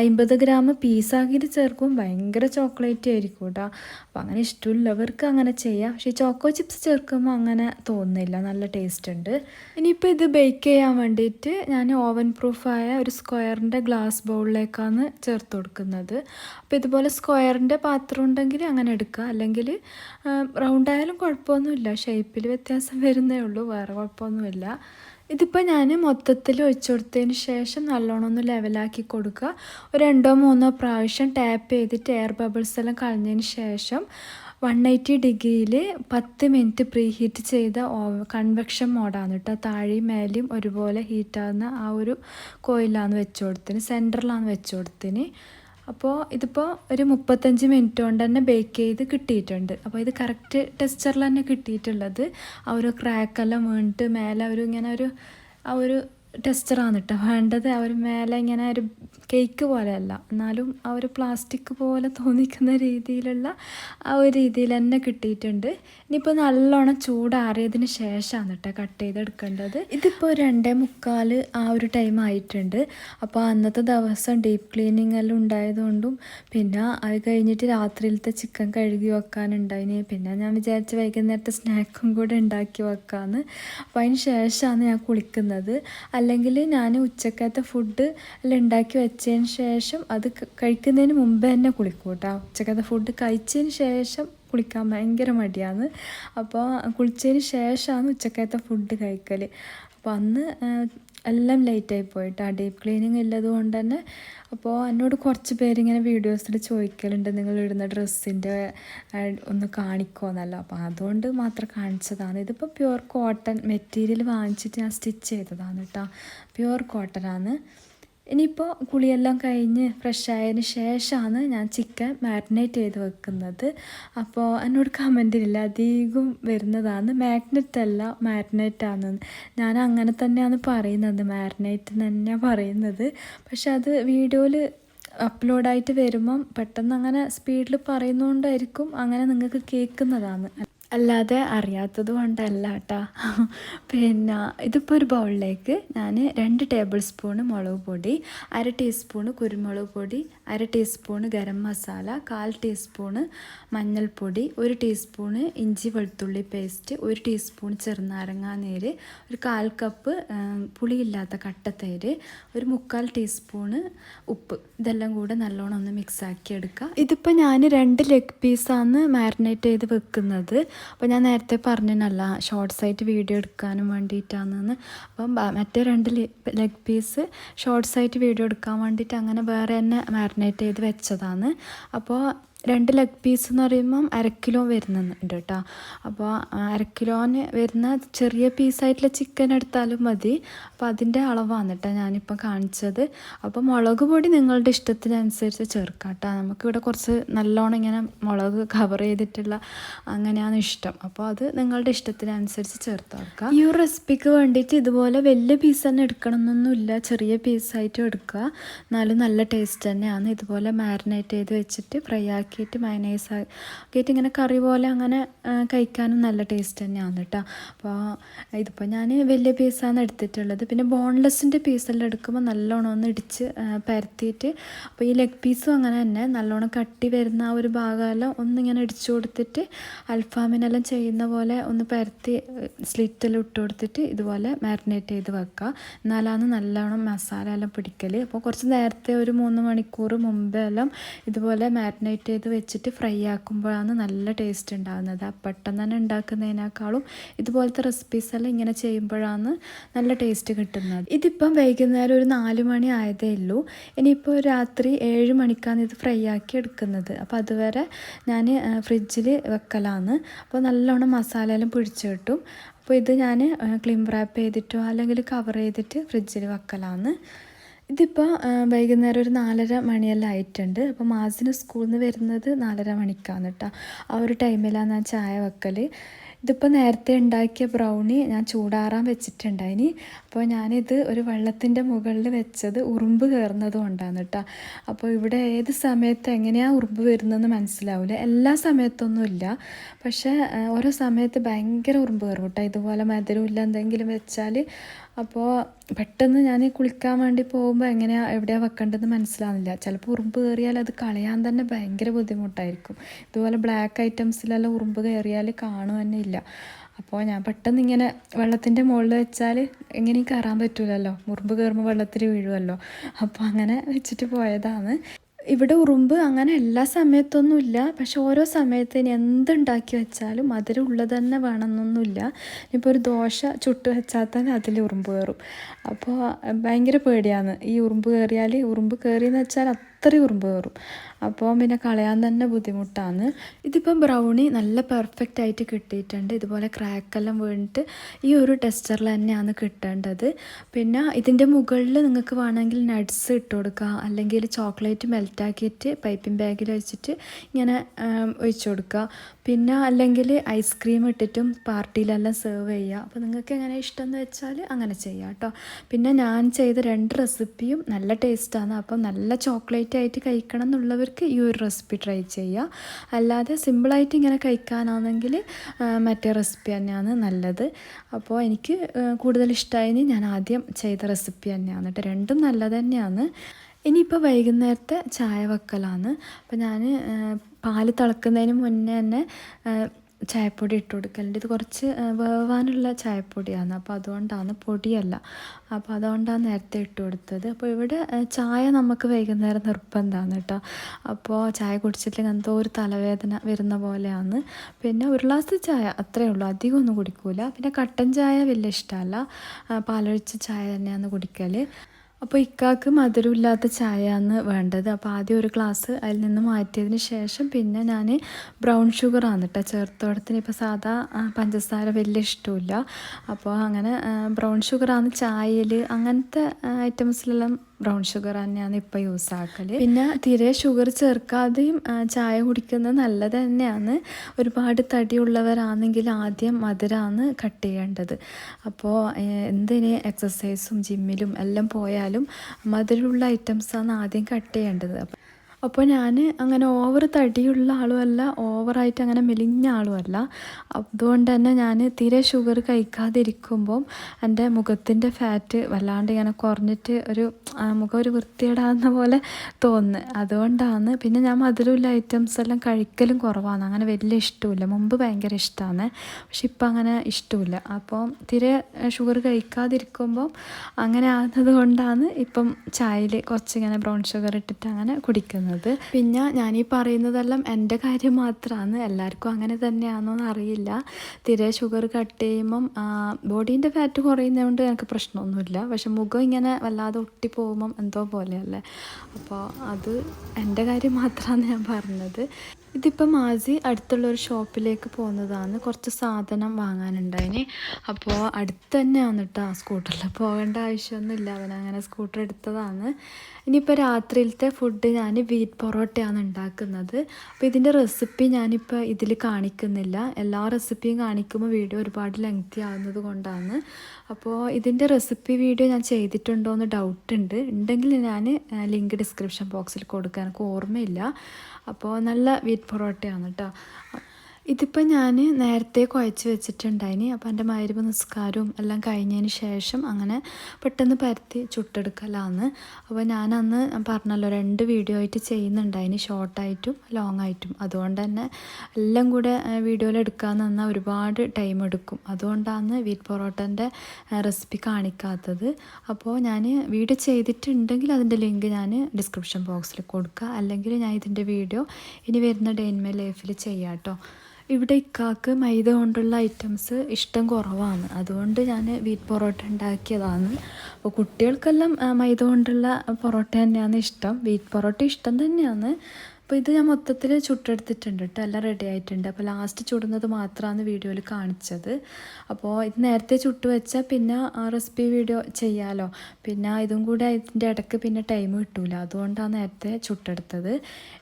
അമ്പത് ഗ്രാം പീസാക്കിയിട്ട് ചേർക്കും ഭയങ്കര ചോക്ലേറ്റ് ആയിരിക്കും കേട്ടോ അപ്പോൾ അങ്ങനെ ഇഷ്ടമുള്ളവർക്ക് അങ്ങനെ ചെയ്യാം. പക്ഷേ ചോക്കോ ചിപ്സ് ചേർക്കുമ്പോൾ അങ്ങനെ തോന്നുന്നില്ല. നല്ല ടേസ്റ്റ് ഉണ്ട്. ഇനിയിപ്പോൾ ഇത് ബേക്ക് ചെയ്യാൻ വേണ്ടിയിട്ട് ഞാൻ ഓവൻ പ്രൂഫായ ഒരു സ്ക്വയറിന്റെ ഗ്ലാസ് ബൗളിലേക്കാണ് ചേർത്ത് കൊടുക്കുന്നത്. അപ്പോൾ ഇതുപോലെ സ്ക്വയറിന്റെ പാത്രം ഉണ്ടെങ്കിൽ അങ്ങനെ എടുക്കുക അല്ലെങ്കിൽ റൗണ്ടായാലും കുഴപ്പമൊന്നുമില്ല. ഷേപ്പിൽ വ്യത്യാസം വരുന്നേ ഉള്ളൂ. വേറെ കുഴപ്പമൊന്നുമില്ല. ഇതിപ്പോൾ ഞാൻ മൊത്തത്തിൽ ഒഴിച്ചു കൊടുത്തതിന് ശേഷം നല്ലോണം ഒന്ന് ലെവലാക്കി കൊടുക്കുക. ഒരു രണ്ടോ മൂന്നോ പ്രാവശ്യം ടാപ്പ് ചെയ്തിട്ട് എയർ ബബിൾസ് എല്ലാം കളഞ്ഞതിന് ശേഷം വൺ എയ്റ്റി ഡിഗ്രിയിൽ പത്ത് മിനിറ്റ് പ്രീ ഹീറ്റ് ചെയ്ത കൺവെക്ഷൻ മോഡാണ് കേട്ടോ. താഴെയും മേലെയും ഒരുപോലെ ഹീറ്റാകുന്ന ആ ഒരു കോയിലാണ് വെച്ചു കൊടുത്തിന് സെന്ററിലാണ് വെച്ചു കൊടുത്തിന് അപ്പോൾ ഇതിപ്പോൾ ഒരു മുപ്പത്തഞ്ച് മിനിറ്റ് കൊണ്ട് തന്നെ ബേക്ക് ചെയ്ത് കിട്ടിയിട്ടുണ്ട്. അപ്പോൾ ഇത് കറക്റ്റ് ടെക്സ്ചറിൽ തന്നെ കിട്ടിയിട്ടുള്ളത്. ആ ഒരു ക്രാക്കെല്ലാം വീണിട്ട് മേലെ ഒരു ഇങ്ങനെ ഒരു ആ ഒരു ടെക്സ്ചറാണ് കേട്ടോ വേണ്ടത് അവർ മേലെ ഇങ്ങനെ ഒരു കേക്ക് പോലെയല്ല. എന്നാലും ആ ഒരു പ്ലാസ്റ്റിക് പോലെ തോന്നിക്കുന്ന രീതിയിലുള്ള ആ ഒരു രീതിയിൽ തന്നെ കിട്ടിയിട്ടുണ്ട്. ഇനിയിപ്പോൾ നല്ലോണം ചൂടാറിയതിന് ശേഷമാണ് കേട്ടോ കട്ട് ചെയ്തെടുക്കേണ്ടത്. ഇതിപ്പോൾ രണ്ടേ മുക്കാൽ ആ ഒരു ടൈം ആയിട്ടുണ്ട്. അപ്പോൾ അന്നത്തെ ദിവസം ഡീപ്പ് ക്ലീനിങ് എല്ലാം ഉണ്ടായതുകൊണ്ടും പിന്നെ അത് കഴിഞ്ഞിട്ട് രാത്രിയിലത്തെ ചിക്കൻ കഴുകി വെക്കാനുണ്ടായിന്. പിന്നെ ഞാൻ വിചാരിച്ച വൈകുന്നേരത്തെ സ്നാക്കും കൂടെ ഉണ്ടാക്കി വെക്കാമെന്ന് അപ്പോൾ അതിന് ശേഷമാണ് ഞാൻ കുളിക്കുന്നത്. അല്ലെങ്കിൽ ഞാൻ ഉച്ചക്കത്തെ ഫുഡ് എല്ലാം ഉണ്ടാക്കി വെച്ചതിന് ശേഷം അത് കഴിക്കുന്നതിന് മുമ്പ് തന്നെ കുളിക്കും കേട്ടോ. ഉച്ചക്കത്തെ ഫുഡ് കഴിച്ചതിന് ശേഷം കുളിക്കാൻ ഭയങ്കര മടിയാണ്. അപ്പോൾ കുളിച്ചതിന് ശേഷമാണ് ഉച്ചക്കത്തെ ഫുഡ് കഴിക്കൽ അപ്പോൾ അന്ന് എല്ലാം ലേറ്റായി പോയിട്ട്. ആ ഡീപ്പ് ക്ലീനിങ് ഉള്ളത് കൊണ്ട് തന്നെ അപ്പോൾ എന്നോട് കുറച്ച് പേരിങ്ങനെ വീഡിയോസിൽ ചോദിക്കലുണ്ട്. നിങ്ങൾ ഇടുന്ന ഡ്രസ്സിന്റെ ഒന്ന് കാണിക്കുമെന്നല്ലോ അപ്പോൾ അതുകൊണ്ട് മാത്രം കാണിച്ചതാണ്. ഇതിപ്പോൾ പ്യുവർ കോട്ടൺ മെറ്റീരിയൽ വാങ്ങിച്ചിട്ട് ഞാൻ സ്റ്റിച്ച് ചെയ്തതാണ് കേട്ടോ പ്യുവർ കോട്ടനാണ് ഇനിയിപ്പോൾ കുളിയെല്ലാം കഴിഞ്ഞ് ഫ്രഷ് ആയതിന് ശേഷമാണ് ഞാൻ ചിക്കൻ മാരിനേറ്റ് ചെയ്ത് വെക്കുന്നത്. അപ്പോൾ എന്നോട് കമന്റില്ല അധികം വരുന്നതാണ്. മാഗ്നറ്റ് അല്ല മാരിനേറ്റ് ആണെന്ന് ഞാൻ അങ്ങനെ തന്നെയാണ് പറയുന്നത്. മാരിനേറ്റ് തന്നെയാണ് പറയുന്നത്. പക്ഷെ അത് വീഡിയോയിൽ അപ്ലോഡായിട്ട് വരുമ്പം പെട്ടെന്ന് അങ്ങനെ സ്പീഡിൽ പറയുന്നതുകൊണ്ടായിരിക്കും അങ്ങനെ നിങ്ങൾക്ക് കേൾക്കുന്നതാണ്. അല്ലാതെ അറിയാത്തത് കൊണ്ടല്ല കേട്ടോ പിന്നെ ഇതിപ്പോൾ ഒരു ബൗളിലേക്ക് ഞാൻ രണ്ട് ടേബിൾ സ്പൂണ് മുളക് പൊടി അര ടീസ്പൂണ് കുരുമുളക് പൊടി അര ടീസ്പൂണ് ഗരം മസാല കാൽ ടീസ്പൂണ് മഞ്ഞൾപ്പൊടി ഒരു ടീസ്പൂണ് ഇഞ്ചി വെളുത്തുള്ളി പേസ്റ്റ് ഒരു ടീസ്പൂൺ ചെറുനാരങ്ങാ നീര് ഒരു കാൽ കപ്പ് പുളിയില്ലാത്ത കട്ടത്തൈര് ഒരു മുക്കാൽ ടീസ്പൂണ് ഉപ്പ്. ഇതെല്ലാം കൂടെ നല്ലോണം ഒന്ന് മിക്സ് ആക്കി എടുക്കുക ഇതിപ്പോൾ ഞാൻ രണ്ട് ലെഗ് പീസാണ് മാരിനേറ്റ് ചെയ്ത് വെക്കുന്നത്. അപ്പോൾ ഞാൻ നേരത്തെ പറഞ്ഞിനല്ല ഷോർട്ട്സ് ആയിട്ട് വീഡിയോ എടുക്കാനും വേണ്ടിയിട്ടാണെന്ന്. അപ്പം മറ്റേ രണ്ട് ലെഗ് പീസ് ഷോർട്ട്സ് ആയിട്ട് വീഡിയോ എടുക്കാൻ വേണ്ടിയിട്ട് അങ്ങനെ വേറെ തന്നെ മാരിനേറ്റ് ചെയ്ത് വെച്ചതാണ്. അപ്പോൾ രണ്ട് ലെഗ് പീസ് എന്ന് പറയുമ്പം അരക്കിലോ കിലോ വരുന്നുണ്ട് കേട്ടോ. അപ്പോൾ അരക്കിലോന് കിലോന് വരുന്ന ചെറിയ പീസായിട്ടുള്ള ചിക്കൻ എടുത്താലും മതി. അപ്പോൾ അതിന്റെ അളവാണ് കേട്ടോ ഞാനിപ്പോൾ കാണിച്ചത്. അപ്പോൾ മുളക് പൊടി നിങ്ങളുടെ ഇഷ്ടത്തിനനുസരിച്ച് ചേർക്കാം കേട്ടോ. നമുക്കിവിടെ കുറച്ച് നല്ലോണം ഇങ്ങനെ മുളക് കവർ ചെയ്തിട്ടുള്ള അങ്ങനെയാണ് ഇഷ്ടം. അപ്പോൾ അത് നിങ്ങളുടെ ഇഷ്ടത്തിനനുസരിച്ച് ചേർത്ത് വെക്കാം. ഈ ഒരു റെസിപ്പിക്ക് വേണ്ടിയിട്ട് ഇതുപോലെ വലിയ പീസ് തന്നെ എടുക്കണമെന്നൊന്നുമില്ല. ചെറിയ പീസായിട്ടും എടുക്കുക. എന്നാലും നല്ല ടേസ്റ്റ് തന്നെയാണ്. ഇതുപോലെ മാരിനേറ്റ് ചെയ്ത് വെച്ചിട്ട് ഫ്രൈ ആക്കിയിട്ട് മയനൈസ് ആക്കിയിട്ട് ഇങ്ങനെ കറി പോലെ അങ്ങനെ കഴിക്കാനും നല്ല ടേസ്റ്റ് തന്നെയാണ് കേട്ടോ. അപ്പോൾ ഇതിപ്പോൾ ഞാൻ വലിയ പീസാണ് എടുത്തിട്ടുള്ളത്. പിന്നെ ബോൺലെസ്സിന്റെ പീസെല്ലാം എടുക്കുമ്പോൾ നല്ലോണം ഒന്ന് ഇടിച്ച് പരത്തിയിട്ട് അപ്പോൾ ഈ ലെഗ് പീസും അങ്ങനെ തന്നെ നല്ലോണം കട്ടി വരുന്ന ആ ഒരു ഭാഗമെല്ലാം ഒന്നിങ്ങനെ ഇടിച്ചു കൊടുത്തിട്ട് അൽഫാമിനെല്ലാം ചെയ്യുന്ന പോലെ ഒന്ന് പരത്തി സ്ലിറ്റെല്ലാം ഇട്ട് കൊടുത്തിട്ട് ഇതുപോലെ മാരിനേറ്റ് ചെയ്ത് വെക്കുക. എന്നാലാണ് നല്ലോണം മസാല എല്ലാം പിടിക്കൽ അപ്പോൾ കുറച്ച് നേരത്തെ ഒരു മൂന്ന് മണിക്കൂർ മുമ്പേ എല്ലാം ഇതുപോലെ മാരിനേറ്റ് ചെയ്ത് വെച്ചിട്ട് ഫ്രൈ ആക്കുമ്പോഴാണ് നല്ല ടേസ്റ്റ് ഉണ്ടാകുന്നത്. ആ പെട്ടെന്ന് തന്നെ ഉണ്ടാക്കുന്നതിനേക്കാളും ഇതുപോലത്തെ റെസിപ്പീസ് എല്ലാം ഇങ്ങനെ ചെയ്യുമ്പോഴാണ് നല്ല ടേസ്റ്റ് കിട്ടുന്നത്. ഇതിപ്പം വൈകുന്നേരം ഒരു നാല് മണി ആയതേ ഉള്ളൂ. ഇനിയിപ്പോൾ രാത്രി ഏഴ് മണിക്കാണ് ഇത് ഫ്രൈ ആക്കി എടുക്കുന്നത്. അപ്പോൾ അതുവരെ ഞാൻ ഫ്രിഡ്ജിൽ വെക്കലാണ്. അപ്പോൾ നല്ലോണം മസാലയെല്ലാം പിടിച്ചു കിട്ടും. അപ്പോൾ ഇത് ഞാൻ ക്ലിം റാപ്പ് ചെയ്തിട്ടോ അല്ലെങ്കിൽ കവർ ചെയ്തിട്ട് ഫ്രിഡ്ജിൽ വെക്കലാണ്. ഇതിപ്പോൾ വൈകുന്നേരം ഒരു നാലര മണിയെല്ലാം ആയിട്ടുണ്ട്. അപ്പോൾ മാസിന് സ്കൂളിൽ നിന്ന് വരുന്നത് നാലര മണിക്കാണ് കേട്ടോ ആ ഒരു ടൈമിലാണ് ഞാൻ ചായ വെക്കൽ ഇതിപ്പോൾ നേരത്തെ ഉണ്ടാക്കിയ ബ്രൗണി ഞാൻ ചൂടാറാൻ വെച്ചിട്ടുണ്ടായിനി. അപ്പോൾ ഞാനിത് ഒരു വെള്ളത്തിന്റെ മുകളിൽ വെച്ചത് ഉറുമ്പ് കയറുന്നത് കൊണ്ടാണ് കേട്ടോ അപ്പോൾ ഇവിടെ ഏത് സമയത്ത് എങ്ങനെയാണ് ഉറുമ്പ് വരുന്നതെന്ന് മനസ്സിലാവില്ല എല്ലാ സമയത്തൊന്നുമില്ല പക്ഷേ ഓരോ സമയത്ത് ഭയങ്കര ഉറുമ്പ് കയറും കേട്ടോ ഇതുപോലെ മധുരമില്ല എന്തെങ്കിലും വെച്ചാൽ അപ്പോൾ പെട്ടെന്ന് ഞാൻ കുളിക്കാൻ വേണ്ടി പോകുമ്പോൾ എങ്ങനെയാണ് എവിടെയാണ് വെക്കേണ്ടതെന്ന് മനസ്സിലാവുന്നില്ല. ചിലപ്പോൾ ഉറുമ്പ് കയറിയാൽ അത് കളയാൻ തന്നെ ഭയങ്കര ബുദ്ധിമുട്ടായിരിക്കും. ഇതുപോലെ ബ്ലാക്ക് ഐറ്റംസിലെല്ലാം ഉറുമ്പ് കയറിയാൽ കാണുക തന്നെ ഇല്ല. അപ്പോൾ ഞാൻ പെട്ടെന്ന് ഇങ്ങനെ വെള്ളത്തിന്റെ മുകളിൽ വെച്ചാൽ എങ്ങനെയും കയറാൻ പറ്റില്ലല്ലോ ഉറുമ്പ് കയറുമ്പോൾ വെള്ളത്തിൽ വീഴുമല്ലോ അപ്പോൾ അങ്ങനെ വെച്ചിട്ട് പോയതാണ്. ഇവിടെ ഉറുമ്പ് അങ്ങനെ എല്ലാ സമയത്തൊന്നുമില്ല. പക്ഷെ ഓരോ സമയത്ത് ഇനി എന്തുണ്ടാക്കി വെച്ചാലും മധുരം ഉള്ളത് തന്നെ വേണമെന്നൊന്നുമില്ല. ഇപ്പോൾ ഒരു ദോശ ചുട്ട് വെച്ചാൽ തന്നെ അതിൽ ഉറുമ്പ് കയറും. അപ്പോൾ ഭയങ്കര പേടിയാണ്. ഈ ഉറുമ്പ് കയറിയാൽ ഉറുമ്പ് കയറിയെന്ന് വെച്ചാൽ അത്രയും ഉറുമ്പ് കയറും. അപ്പോൾ പിന്നെ കളയാൻ തന്നെ ബുദ്ധിമുട്ടാണ്. ഇതിപ്പം ബ്രൗണി നല്ല പെർഫെക്റ്റ് ആയിട്ട് കിട്ടിയിട്ടുണ്ട്. ഇതുപോലെ ക്രാക്കെല്ലാം വീണിട്ട് ഈ ഒരു ടെസ്റ്ററിൽ തന്നെയാണ് കിട്ടേണ്ടത്. പിന്നെ ഇതിന്റെ മുകളിൽ നിങ്ങൾക്ക് വേണമെങ്കിൽ നട്ട്സ് ഇട്ട് കൊടുക്കുക അല്ലെങ്കിൽ ചോക്ലേറ്റ് മെൽറ്റാക്കിയിട്ട് പൈപ്പിംഗ് ബാഗിൽ വെച്ചിട്ട് ഇങ്ങനെ ഒഴിച്ച് കൊടുക്കുക പിന്നെ അല്ലെങ്കിൽ ഐസ്ക്രീം ഇട്ടിട്ടും പാർട്ടിയിലെല്ലാം സെർവ് ചെയ്യുക അപ്പോൾ നിങ്ങൾക്ക് എങ്ങനെ ഇഷ്ടം എന്ന് വെച്ചാൽ അങ്ങനെ ചെയ്യാം കേട്ടോ പിന്നെ ഞാൻ ചെയ്ത രണ്ട് റെസിപ്പിയും നല്ല ടേസ്റ്റാണ് അപ്പം നല്ല ചോക്ലേറ്റ് ആയിട്ട് കഴിക്കണം എന്നുള്ളവർക്ക് ഈ ഒരു റെസിപ്പി ട്രൈ ചെയ്യുക അല്ലാതെ സിമ്പിളായിട്ട് ഇങ്ങനെ കഴിക്കാനാണെങ്കിൽ മറ്റേ റെസിപ്പി തന്നെയാണ് നല്ലത്. അപ്പോൾ എനിക്ക് കൂടുതൽ ഇഷ്ടമായി ഞാൻ ആദ്യം ചെയ്ത റെസിപ്പി തന്നെയാണ് കേട്ടോ രണ്ടും നല്ലത് തന്നെയാണ്. ഇനിയിപ്പോൾ വൈകുന്നേരത്തെ ചായ വെക്കലാണ്. അപ്പോൾ ഞാൻ പാൽ തിളക്കുന്നതിന് മുന്നേ തന്നെ ചായപ്പൊടി ഇട്ട് കൊടുക്കലുണ്ട്. ഇത് കുറച്ച് വേവാനുള്ള ചായപ്പൊടിയാണ്. അപ്പോൾ അതുകൊണ്ടാണ് പൊടിയല്ല. അപ്പോൾ അതുകൊണ്ടാണ് നേരത്തെ ഇട്ട് കൊടുത്തത്. അപ്പോൾ ഇവിടെ ചായ നമുക്ക് വൈകുന്നേരം നിർബന്ധമാണ് കേട്ടോ. അപ്പോൾ ചായ കുടിച്ചിട്ടില്ലെങ്കിൽ എന്തോ ഒരു തലവേദന വരുന്ന പോലെയാണ്. പിന്നെ ഒരു ഗ്ലാസ് ചായ അത്രയേ ഉള്ളൂ. അധികം ഒന്നും കുടിക്കൂല. പിന്നെ കട്ടൻ ചായ വലിയ ഇഷ്ടമല്ല. പാലൊഴിച്ച് ചായ തന്നെയാണ് കുടിക്കൽ അപ്പോൾ ഇക്കാക്ക് മധുരമില്ലാത്ത ചായയാണ് വേണ്ടത്. അപ്പോൾ ആദ്യം ഒരു ഗ്ലാസ് അതിൽ നിന്ന് മാറ്റിയതിന് ശേഷം പിന്നെ ഞാൻ ബ്രൗൺ ഷുഗറാണ് കേട്ടോ ചേർത്തോടത്തിന്. ഇപ്പോൾ സാധാ പഞ്ചസാര വലിയ ഇഷ്ടമില്ല. അപ്പോൾ അങ്ങനെ ബ്രൗൺ ഷുഗറാണ് ചായയിൽ അങ്ങനത്തെ ഐറ്റംസിലെല്ലാം ബ്രൗൺ ഷുഗർ തന്നെയാണ് ഇപ്പം യൂസ് പിന്നെ തീരെ ഷുഗർ ചേർക്കാതെയും ചായ കുടിക്കുന്നത് നല്ലത് തന്നെയാണ്. ഒരുപാട് തടിയുള്ളവരാണെങ്കിൽ ആദ്യം മധുരമാണ് കട്ട് ചെയ്യേണ്ടത്. അപ്പോൾ എന്തിന് എക്സസൈസും ജിമ്മിലും എല്ലാം പോയാലും മധുരമുള്ള ഐറ്റംസാണ് ആദ്യം കട്ട് ചെയ്യേണ്ടത്. അപ്പോൾ ഞാൻ അങ്ങനെ ഓവർ തടിയുള്ള ആളുമല്ല ഓവറായിട്ട് അങ്ങനെ മെലിഞ്ഞ ആളുമല്ല. അതുകൊണ്ട് തന്നെ ഞാൻ തീരെ ഷുഗർ കഴിക്കാതിരിക്കുമ്പം എന്റെ മുഖത്തിന്റെ ഫാറ്റ് വല്ലാണ്ട് ഇങ്ങനെ കുറഞ്ഞിട്ട് ഒരു മുഖം ഒരു വൃത്തിയിടാവുന്ന പോലെ തോന്നുന്നു. അതുകൊണ്ടാണ് പിന്നെ ഞാൻ മധുരമുള്ള ഐറ്റംസ് എല്ലാം കഴിക്കലും കുറവാണ്. അങ്ങനെ വലിയ ഇഷ്ടമില്ല മുമ്പ് ഭയങ്കര ഇഷ്ടമാണ്. പക്ഷെ ഇപ്പം അങ്ങനെ ഇഷ്ടമില്ല അപ്പോൾ തീരെ ഷുഗർ കഴിക്കാതിരിക്കുമ്പം അങ്ങനെ ആകുന്നത് കൊണ്ടാണ് ഇപ്പം ചായയിൽ കുറച്ചിങ്ങനെ ബ്രൗൺ ഷുഗർ ഇട്ടിട്ട് അങ്ങനെ കുടിക്കുന്നത്. പിന്നെ ഞാൻ ഈ പറയുന്നതെല്ലാം എന്റെ കാര്യം മാത്രമാണ് എല്ലാവർക്കും അങ്ങനെ തന്നെയാണോ അറിയില്ല. തീരെ ഷുഗർ കട്ട് ചെയ്യുമ്പം ബോഡീന്റെ ഫാറ്റ് കുറയുന്നതുകൊണ്ട് എനിക്ക് പ്രശ്നമൊന്നുമില്ല. പക്ഷെ മുഖം ഇങ്ങനെ വല്ലാതെ ഒട്ടി പോകുമ്പം എന്തോ പോലെയല്ലേ. അപ്പോൾ അത് എന്റെ കാര്യം മാത്രമാണ് ഞാൻ പറഞ്ഞത്. ഇതിപ്പോൾ മാസി അടുത്തുള്ള ഒരു ഷോപ്പിലേക്ക് പോകുന്നതാണ്. കുറച്ച് സാധനം വാങ്ങാനുണ്ടായിന്. അപ്പോൾ അടുത്ത് തന്നെയാണ് കേട്ടോ സ്കൂട്ടറിൽ പോകേണ്ട ആവശ്യമൊന്നുമില്ല. അവനങ്ങനെ സ്കൂട്ടർ എടുത്തതാണ്. ഇനിയിപ്പോൾ രാത്രിയിലത്തെ ഫുഡ് ഞാൻ വീറ്റ് പൊറോട്ടയാണ് ഉണ്ടാക്കുന്നത്. അപ്പോൾ ഇതിന്റെ റെസിപ്പി ഞാനിപ്പോൾ ഇതിൽ കാണിക്കുന്നില്ല. എല്ലാ റെസിപ്പിയും കാണിക്കുമ്പോൾ വീഡിയോ ഒരുപാട് ലെങ്തി ആവുന്നത് കൊണ്ടാണ്. അപ്പോൾ ഇതിന്റെ റെസിപ്പി വീഡിയോ ഞാൻ ചെയ്തിട്ടുണ്ടോ എന്ന് ഡൗട്ട് ഉണ്ട്. ഉണ്ടെങ്കിൽ ഞാൻ ലിങ്ക് ഡിസ്ക്രിപ്ഷൻ ബോക്സിൽ കൊടുക്കാൻ എനിക്ക് ഓർമ്മയില്ല. അപ്പോൾ നല്ല വീറ്റ് പൊറോട്ടയാണ് കേട്ടോ ഇതിപ്പോൾ ഞാൻ നേരത്തെ കുഴച്ച് വെച്ചിട്ടുണ്ടായിനി. അപ്പോൾ എന്റെ മരുവ് നിസ്കാരവും എല്ലാം കഴിഞ്ഞതിന് ശേഷം അങ്ങനെ പെട്ടെന്ന് പരത്തി ചുട്ടെടുക്കലാന്ന്. അപ്പോൾ ഞാനന്ന് പറഞ്ഞല്ലോ രണ്ട് വീഡിയോ ആയിട്ട് ചെയ്യുന്നുണ്ടായിനി. ഷോർട്ടായിട്ടും ലോങ് ആയിട്ടും അതുകൊണ്ട് തന്നെ എല്ലാം കൂടെ വീഡിയോയിൽ എടുക്കാൻ നിന്നാൽ ഒരുപാട് ടൈം എടുക്കും. അതുകൊണ്ടാണ് വീറ്റ് പൊറോട്ടന്റെ റെസിപ്പി കാണിക്കാത്തത്. അപ്പോൾ ഞാൻ വീഡിയോ ചെയ്തിട്ടുണ്ടെങ്കിൽ അതിന്റെ ലിങ്ക് ഞാൻ ഡിസ്ക്രിപ്ഷൻ ബോക്സിൽ കൊടുക്കുക അല്ലെങ്കിൽ ഞാൻ ഇതിന്റെ വീഡിയോ ഇനി വരുന്ന ഡെയിൻമേ ലൈഫിൽ ചെയ്യാം കേട്ടോ ഇവിടെ ഇക്കാക്ക് മൈദ കൊണ്ടുള്ള ഐറ്റംസ് ഇഷ്ടം കുറവാണ്. അതുകൊണ്ട് ഞാൻ വീറ്റ് പൊറോട്ട ഉണ്ടാക്കിയതാണ്. അപ്പോൾ കുട്ടികൾക്കെല്ലാം മൈദ കൊണ്ടുള്ള പൊറോട്ട തന്നെയാണ് ഇഷ്ടം. വീറ്റ് പൊറോട്ട ഇഷ്ടം തന്നെയാണ്. അപ്പോൾ ഇത് ഞാൻ മൊത്തത്തിൽ ചുട്ടെടുത്തിട്ടുണ്ട് കേട്ടോ എല്ലാം റെഡി ആയിട്ടുണ്ട്. അപ്പോൾ ലാസ്റ്റ് ചുടുന്നത് മാത്രമാണ് വീഡിയോയിൽ കാണിച്ചത്. അപ്പോൾ ഇത് നേരത്തെ ചുട്ട് വെച്ചാൽ പിന്നെ റെസിപ്പി വീഡിയോ ചെയ്യാമല്ലോ പിന്നെ ഇതും കൂടെ ഇതിന്റെ ഇടയ്ക്ക് പിന്നെ ടൈം കിട്ടൂല. അതുകൊണ്ടാണ് നേരത്തെ ചുട്ടെടുത്തത്.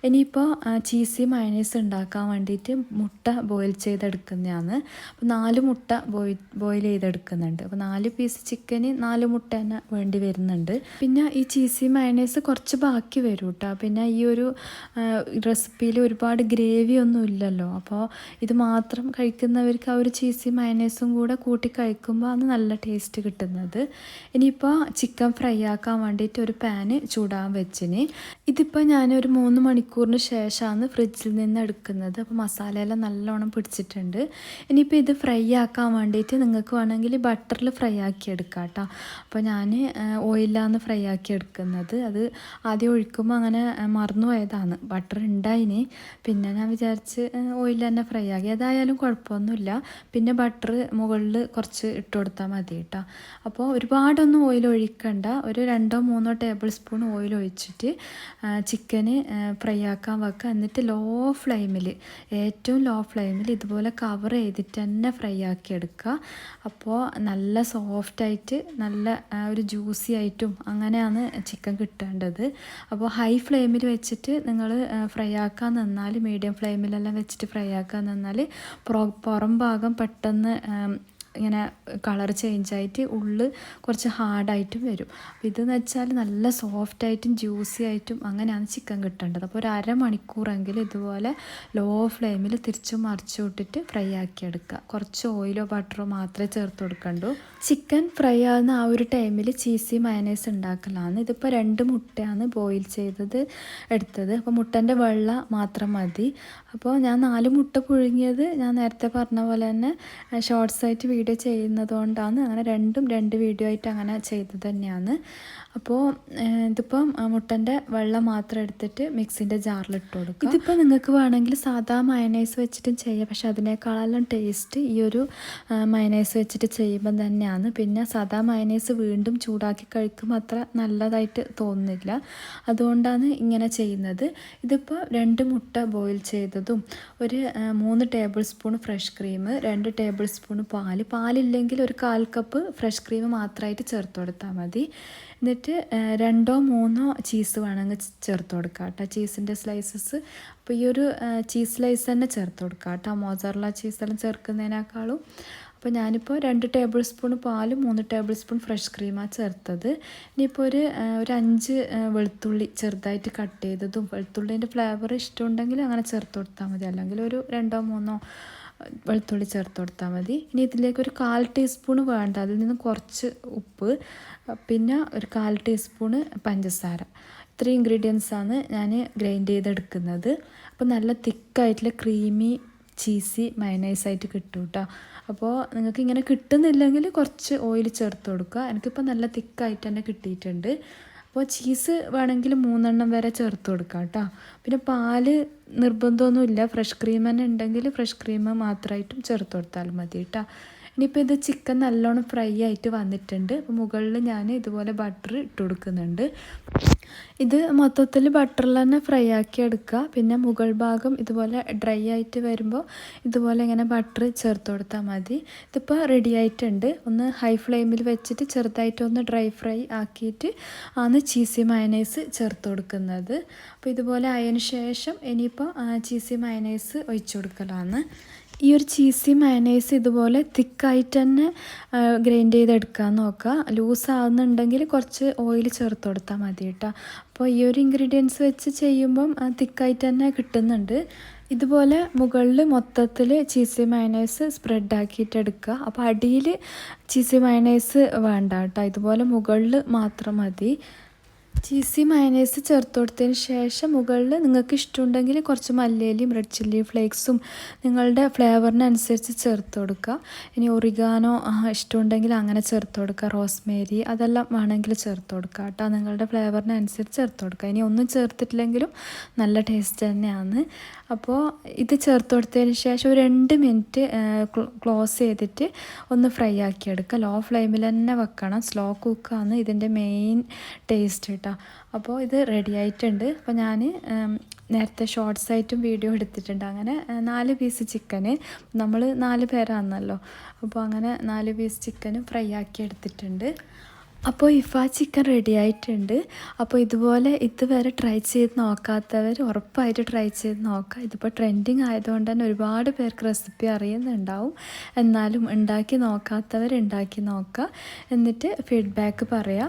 ഇനിയിപ്പോൾ ചീസി മയണൈസ് ഉണ്ടാക്കാൻ വേണ്ടിയിട്ട് മുട്ട ബോയിൽ ചെയ്തെടുക്കുന്നതാണ്. അപ്പോൾ നാല് മുട്ട ബോയിൽ ബോയിൽ ചെയ്തെടുക്കുന്നുണ്ട്. അപ്പോൾ നാല് പീസ് ചിക്കന് നാല് മുട്ട തന്നെ വേണ്ടി വരുന്നുണ്ട്. പിന്നെ ഈ ചീസി മയണൈസ് കുറച്ച് ബാക്കി വരും കേട്ടോ പിന്നെ ഈ ഒരു റെസിപ്പിയിൽ ഒരുപാട് ഗ്രേവി ഒന്നും ഇല്ലല്ലോ. അപ്പോൾ ഇത് മാത്രം കഴിക്കുന്നവർക്ക് ആ ഒരു ചീസി മയനേസും കൂടെ കൂട്ടി കഴിക്കുമ്പോൾ ആണ് നല്ല ടേസ്റ്റ് കിട്ടുന്നത്. ഇനിയിപ്പോൾ ചിക്കൻ ഫ്രൈ ആക്കാൻ വേണ്ടിയിട്ട് ഒരു പാന് ചൂടാൻ വെച്ചിന്. ഇതിപ്പോൾ ഞാൻ ഒരു മൂന്ന് മണിക്കൂറിന് ശേഷമാണ് ഫ്രിഡ്ജിൽ നിന്ന് എടുക്കുന്നത്. അപ്പോൾ മസാലയെല്ലാം നല്ലോണം പിടിച്ചിട്ടുണ്ട്. ഇനിയിപ്പോൾ ഇത് ഫ്രൈ ആക്കാൻ വേണ്ടിയിട്ട് നിങ്ങൾക്ക് വേണമെങ്കിൽ ബട്ടറിൽ ഫ്രൈ ആക്കി എടുക്കാം കേട്ടോ അപ്പോൾ ഞാൻ ഓയിലാണ് ഫ്രൈ ആക്കി എടുക്കുന്നത്. അത് ആദ്യം ഒഴിക്കുമ്പോൾ അങ്ങനെ മറന്നു പോയതാണ് ബട്ടർ ഉണ്ടായിന് പിന്നെ ഞാൻ വിചാരിച്ച് ഓയിൽ തന്നെ ഫ്രൈ ആക്കി. അതായാലും കുഴപ്പമൊന്നുമില്ല. പിന്നെ ബട്ടർ മുകളിൽ കുറച്ച് ഇട്ട് കൊടുത്താൽ മതി കേട്ടോ അപ്പോൾ ഒരുപാടൊന്നും ഓയിൽ ഒഴിക്കണ്ട. ഒരു രണ്ടോ മൂന്നോ ടേബിൾ സ്പൂൺ ഓയിൽ ഒഴിച്ചിട്ട് ചിക്കന് ഫ്രൈ ആക്കാൻ വെക്കുക എന്നിട്ട് ലോ ഫ്ലെയിമിൽ ഏറ്റവും ലോ ഫ്ലെയിമിൽ ഇതുപോലെ കവർ ചെയ്തിട്ട് തന്നെ ഫ്രൈ ആക്കി എടുക്കുക അപ്പോൾ നല്ല സോഫ്റ്റായിട്ട് നല്ല ഒരു ജ്യൂസി ആയിട്ടും അങ്ങനെയാണ് ചിക്കൻ കിട്ടേണ്ടത്. അപ്പോൾ ഹൈ ഫ്ലെയിമിൽ വെച്ചിട്ട് നിങ്ങൾ ഫ്രൈ ആക്കാൻ നിന്നാൽ മീഡിയം ഫ്ലെയിമിലെല്ലാം വെച്ചിട്ട് ഫ്രൈ ആക്കാൻ നിന്നാൽ പുറം ഭാഗം പെട്ടെന്ന് ഇങ്ങനെ കളർ ചേഞ്ചായിട്ട് ഉള്ള് കുറച്ച് ഹാർഡായിട്ടും വരും. അപ്പോൾ ഇതെന്ന് വെച്ചാൽ നല്ല സോഫ്റ്റായിട്ടും ജ്യൂസി ആയിട്ടും അങ്ങനെയാണ് ചിക്കൻ കിട്ടേണ്ടത്. അപ്പോൾ ഒരു അരമണിക്കൂറെങ്കിലും ഇതുപോലെ ലോ ഫ്ലെയിമിൽ തിരിച്ചും മറിച്ചു വിട്ടിട്ട് ഫ്രൈ ആക്കി എടുക്കുക കുറച്ച് ഓയിലോ ബട്ടറോ മാത്രമേ ചേർത്ത് കൊടുക്കണ്ടൂ. ചിക്കൻ ഫ്രൈ ആകുന്ന ആ ഒരു ടൈമിൽ ചീസി മയനൈസ് ഉണ്ടാക്കലാണ്. ഇതിപ്പോൾ രണ്ട് മുട്ടയാണ് ബോയിൽ ചെയ്തത് എടുത്തത്. അപ്പോൾ മുട്ടന്റെ വെള്ള മാത്രം മതി. അപ്പോൾ ഞാൻ നാല് മുട്ട പുഴുങ്ങിയത് ഞാൻ നേരത്തെ പറഞ്ഞ പോലെ തന്നെ ഷോർട്ട്സ് ആയിട്ട് വീഡിയോ ചെയ്യുന്നത് കൊണ്ടാണ് അങ്ങനെ രണ്ടും രണ്ട് വീഡിയോ ആയിട്ട് അങ്ങനെ ചെയ്തത് തന്നെയാണ്. അപ്പോൾ ഇതിപ്പം മുട്ടന്റെ വെള്ളം മാത്രം എടുത്തിട്ട് മിക്സിന്റെ ജാറിൽ ഇട്ട് കൊടുക്കുക ഇതിപ്പോൾ നിങ്ങൾക്ക് വേണമെങ്കിൽ സാധാ മയനൈസ് വെച്ചിട്ടും ചെയ്യാം. പക്ഷെ അതിനേക്കാളെല്ലാം ടേസ്റ്റ് ഈ ഒരു മയനൈസ് വെച്ചിട്ട് ചെയ്യുമ്പം തന്നെയാണ്. പിന്നെ സാധാ മയനൈസ് വീണ്ടും ചൂടാക്കി കഴിക്കുമ്പോൾ അത്ര നല്ലതായിട്ട് തോന്നുന്നില്ല. അതുകൊണ്ടാണ് ഇങ്ങനെ ചെയ്യുന്നത്. ഇതിപ്പോൾ രണ്ട് മുട്ട ബോയിൽ ചെയ്തതും ഒരു മൂന്ന് ടേബിൾ സ്പൂൺ ഫ്രഷ് ക്രീം രണ്ട് ടേബിൾ സ്പൂൺ പാൽ. പാലില്ലെങ്കിൽ ഒരു കാൽ കപ്പ് ഫ്രഷ് ക്രീം മാത്രമായിട്ട് ചേർത്ത് കൊടുത്താൽ മതി. എന്നിട്ട് രണ്ടോ മൂന്നോ ചീസ് വേണമെങ്കിൽ ചേർത്ത് കൊടുക്കാം കേട്ടോ ചീസിന്റെ സ്ലൈസസ് അപ്പോൾ ഈ ഒരു ചീസ് സ്ലൈസ് തന്നെ ചേർത്ത് കൊടുക്കാം കേട്ടോ മോസറല ചീസെല്ലാം ചേർക്കുന്നതിനേക്കാളും. അപ്പോൾ ഞാനിപ്പോൾ രണ്ട് ടേബിൾ സ്പൂൺ പാലും മൂന്ന് ടേബിൾ സ്പൂൺ ഫ്രഷ് ക്രീമാണ് ചേർത്തത്. ഇനിയിപ്പോൾ ഒരു ഒരു അഞ്ച് വെളുത്തുള്ളി ചെറുതായിട്ട് കട്ട് ചെയ്തതും വെളുത്തുള്ളീന്റെ ഫ്ലേവർ ഇഷ്ടമുണ്ടെങ്കിൽ അങ്ങനെ ചേർത്ത് കൊടുത്താൽ മതി. അല്ലെങ്കിൽ ഒരു രണ്ടോ മൂന്നോ വെളുത്തുള്ളി ചേർത്ത് കൊടുത്താൽ മതി. ഇനി ഇതിലേക്ക് ഒരു കാൽ ടീസ്പൂൺ വേണ്ട. അതിൽ നിന്ന് കുറച്ച് ഉപ്പ് പിന്നെ ഒരു കാൽ ടീസ്പൂണ് പഞ്ചസാര. ഇത്രയും ഇൻഗ്രീഡിയൻസ് ആണ് ഞാൻ ഗ്രൈൻഡ് ചെയ്തെടുക്കുന്നത്. അപ്പോൾ നല്ല തിക്കായിട്ടുള്ള ക്രീമി ചീസി മയനൈസായിട്ട് കിട്ടും കേട്ടോ. അപ്പോൾ നിങ്ങൾക്ക് ഇങ്ങനെ കിട്ടുന്നില്ലെങ്കിൽ കുറച്ച് ഓയിൽ ചേർത്ത് കൊടുക്കുക. എനിക്കിപ്പോൾ നല്ല തിക്കായിട്ട് തന്നെ കിട്ടിയിട്ടുണ്ട്. അപ്പോൾ ചീസ് വേണമെങ്കിൽ മൂന്നെണ്ണം വരെ ചേർത്ത് കൊടുക്കാം കേട്ടോ. പിന്നെ പാൽ നിർബന്ധമൊന്നുമില്ല. ഫ്രഷ് ക്രീം തന്നെ ഉണ്ടെങ്കിൽ ഫ്രഷ് ക്രീം മാത്രമായിട്ടും ചേർത്ത് കൊടുത്താൽ മതി കേട്ടോ. ഇനിയിപ്പോൾ ഇത് ചിക്കൻ നല്ലോണം ഫ്രൈ ആയിട്ട് വന്നിട്ടുണ്ട്. അപ്പോൾ മുകളിൽ ഞാൻ ഇതുപോലെ ബട്ടർ ഇട്ട് കൊടുക്കുന്നുണ്ട്. ഇത് മൊത്തത്തിൽ ബട്ടറിൽ തന്നെ ഫ്രൈ ആക്കി എടുക്കുക. പിന്നെ മുകൾ ഭാഗം ഇതുപോലെ ഡ്രൈ ആയിട്ട് വരുമ്പോൾ ഇതുപോലെ ഇങ്ങനെ ബട്ടർ ചേർത്ത് കൊടുത്താൽ മതി. ഇതിപ്പോൾ റെഡി ആയിട്ടുണ്ട്. ഒന്ന് ഹൈ ഫ്ലെയിമിൽ വെച്ചിട്ട് ചെറുതായിട്ട് ഒന്ന് ഡ്രൈ ഫ്രൈ ആക്കിയിട്ട് ആണ് ചീസി മയനൈസ് ചേർത്ത് കൊടുക്കുന്നത്. അപ്പോൾ ഇതുപോലെ ആയതിനു ശേഷം ഇനിയിപ്പോൾ ചീസി മയനൈസ് ഒഴിച്ചു കൊടുക്കലാണ് ഈ ഒരു ചീസി മയനൈസ് ഇതുപോലെ തിക്കായിട്ട് തന്നെ ഗ്രൈൻഡ് ചെയ്തെടുക്കാൻ നോക്കുക. ലൂസ് ആവുന്നുണ്ടെങ്കിൽ കുറച്ച് ഓയിൽ ചേർത്ത് കൊടുത്താൽ മതി കേട്ടോ അപ്പോൾ ഈ ഒരു ഇൻഗ്രീഡിയൻസ് വെച്ച് ചെയ്യുമ്പം തിക്കായിട്ട് തന്നെ കിട്ടുന്നുണ്ട്. ഇതുപോലെ മുകളിൽ മൊത്തത്തിൽ ചീസി മയനൈസ് സ്പ്രെഡ് ആക്കിയിട്ട് എടുക്കുക. അപ്പോൾ അടിയിൽ ചീസി മയനൈസ് വേണ്ട കേട്ടോ ഇതുപോലെ മുകളിൽ മാത്രം മതി. ചീസി മയനൈസ് ചേർത്ത് കൊടുത്തതിന് ശേഷം മുകളിൽ നിങ്ങൾക്ക് ഇഷ്ടമുണ്ടെങ്കിൽ കുറച്ച് മല്ലിയിലും റെഡ് ചില്ലി ഫ്ലേക്സും നിങ്ങളുടെ ഫ്ലേവറിനനുസരിച്ച് ചേർത്ത് കൊടുക്കുക ഇനി ഒറിഗാനോ ഇഷ്ടമുണ്ടെങ്കിൽ അങ്ങനെ ചേർത്ത് കൊടുക്കുക റോസ്മേരി അതെല്ലാം വേണമെങ്കിൽ ചേർത്ത് കൊടുക്കുക കേട്ടോ. നിങ്ങളുടെ ഫ്ലേവറിനനുസരിച്ച് ചേർത്ത് കൊടുക്കുക ഇനി ഒന്നും ചേർത്തിട്ടില്ലെങ്കിലും നല്ല ടേസ്റ്റ് തന്നെയാണ്. അപ്പോൾ ഇത് ചേർത്ത് കൊടുത്തതിന് ശേഷം ഒരു രണ്ട് മിനിറ്റ് ക്ലോസ് ചെയ്തിട്ട് ഒന്ന് ഫ്രൈ ആക്കിയെടുക്കുക. ലോ ഫ്ലെയിമിൽ തന്നെ വെക്കണം. സ്ലോ കുക്കാണ് ഇതിന്റെ മെയിൻ ടേസ്റ്റ് കേട്ടോ. അപ്പോൾ ഇത് റെഡി ആയിട്ടുണ്ട്. അപ്പോൾ ഞാൻ നേരത്തെ ഷോർട്സ് ആയിട്ടും വീഡിയോ എടുത്തിട്ടുണ്ട്. അങ്ങനെ നാല് പീസ് ചിക്കന് നമ്മൾ നാല് പേരാണല്ലോ അപ്പോൾ അങ്ങനെ നാല് പീസ് ചിക്കന് ഫ്രൈ ആക്കി എടുത്തിട്ടുണ്ട്. അപ്പോൾ ഇഫ ചിക്കൻ റെഡി ആയിട്ടുണ്ട്. അപ്പോൾ ഇതുപോലെ ഇതുവരെ ട്രൈ ചെയ്ത് നോക്കാത്തവർ ഉറപ്പായിട്ട് ട്രൈ ചെയ്ത് നോക്കുക. ഇതിപ്പോൾ ട്രെൻഡിങ് ആയതുകൊണ്ട് തന്നെ ഒരുപാട് പേർക്ക് റെസിപ്പി അറിയുന്നുണ്ടാവും. എന്നാലും ഉണ്ടാക്കി നോക്കാത്തവർ ഉണ്ടാക്കി നോക്കുക. എന്നിട്ട് ഫീഡ്ബാക്ക് പറയുക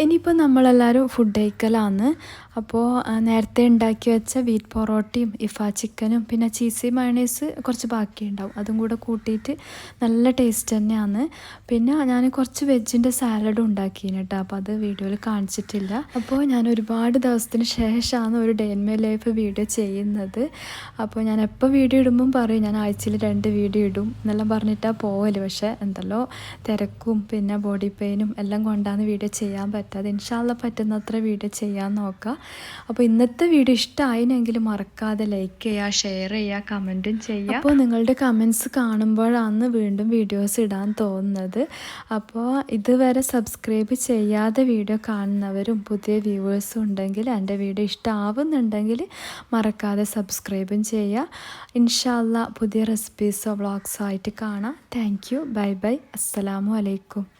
ഇനിയിപ്പോൾ നമ്മളെല്ലാവരും ഫുഡ് കഴിക്കലാണ് അപ്പോൾ നേരത്തെ ഉണ്ടാക്കി വെച്ച വീറ്റ് പൊറോട്ടയും ഇഫ ചിക്കനും പിന്നെ ചീസി മയണൈസ് കുറച്ച് ബാക്കിയുണ്ടാവും അതും കൂടെ കൂട്ടിയിട്ട് നല്ല ടേസ്റ്റ് തന്നെയാണ്. പിന്നെ ഞാൻ കുറച്ച് വെജിന്റെ സാലഡും ഉണ്ടാക്കിയിന് കേട്ടോ അപ്പോൾ അത് വീഡിയോയിൽ കാണിച്ചിട്ടില്ല. അപ്പോൾ ഞാൻ ഒരുപാട് ദിവസത്തിന് ശേഷമാണ് ഒരു ഡേ മൈ ലൈഫ് വീഡിയോ ചെയ്യുന്നത്. അപ്പോൾ ഞാൻ എപ്പോൾ വീഡിയോ ഇടുമ്പം പറയും ഞാൻ ആഴ്ചയിൽ രണ്ട് വീഡിയോ ഇടും എന്നെല്ലാം പറഞ്ഞിട്ടാണ് പോവൽ. പക്ഷേ എന്തല്ലോ തിരക്കും പിന്നെ ബോഡി പെയിനും എല്ലാം കൊണ്ടാണ് വീഡിയോ ചെയ്യാൻ പറ്റാതെ. ഇൻഷാല്ല പറ്റുന്നത്ര വീഡിയോ ചെയ്യാൻ നോക്കുക അപ്പോൾ ഇന്നത്തെ വീഡിയോ ഇഷ്ടമായിനെങ്കിൽ മറക്കാതെ ലൈക്ക് ചെയ്യുക ഷെയർ ചെയ്യുക കമന്റും ചെയ്യുക അപ്പോൾ നിങ്ങളുടെ കമൻസ് കാണുമ്പോഴാണ് വീണ്ടും വീഡിയോസ് ഇടാൻ തോന്നുന്നത്. അപ്പോൾ ഇതുവരെ സബ്സ്ക്രൈബ് ചെയ്യാതെ വീഡിയോ കാണുന്നവരും പുതിയ വ്യൂവേഴ്സും ഉണ്ടെങ്കിൽ എന്റെ വീഡിയോ ഇഷ്ടമാവുന്നുണ്ടെങ്കിൽ മറക്കാതെ സബ്സ്ക്രൈബും ചെയ്യുക ഇൻഷാല്ല പുതിയ റെസിപ്പീസോ വ്ളോഗ്സോ ആയിട്ട് കാണാം. താങ്ക് യു ബൈ ബൈ അസ്സലാമു അലൈക്കും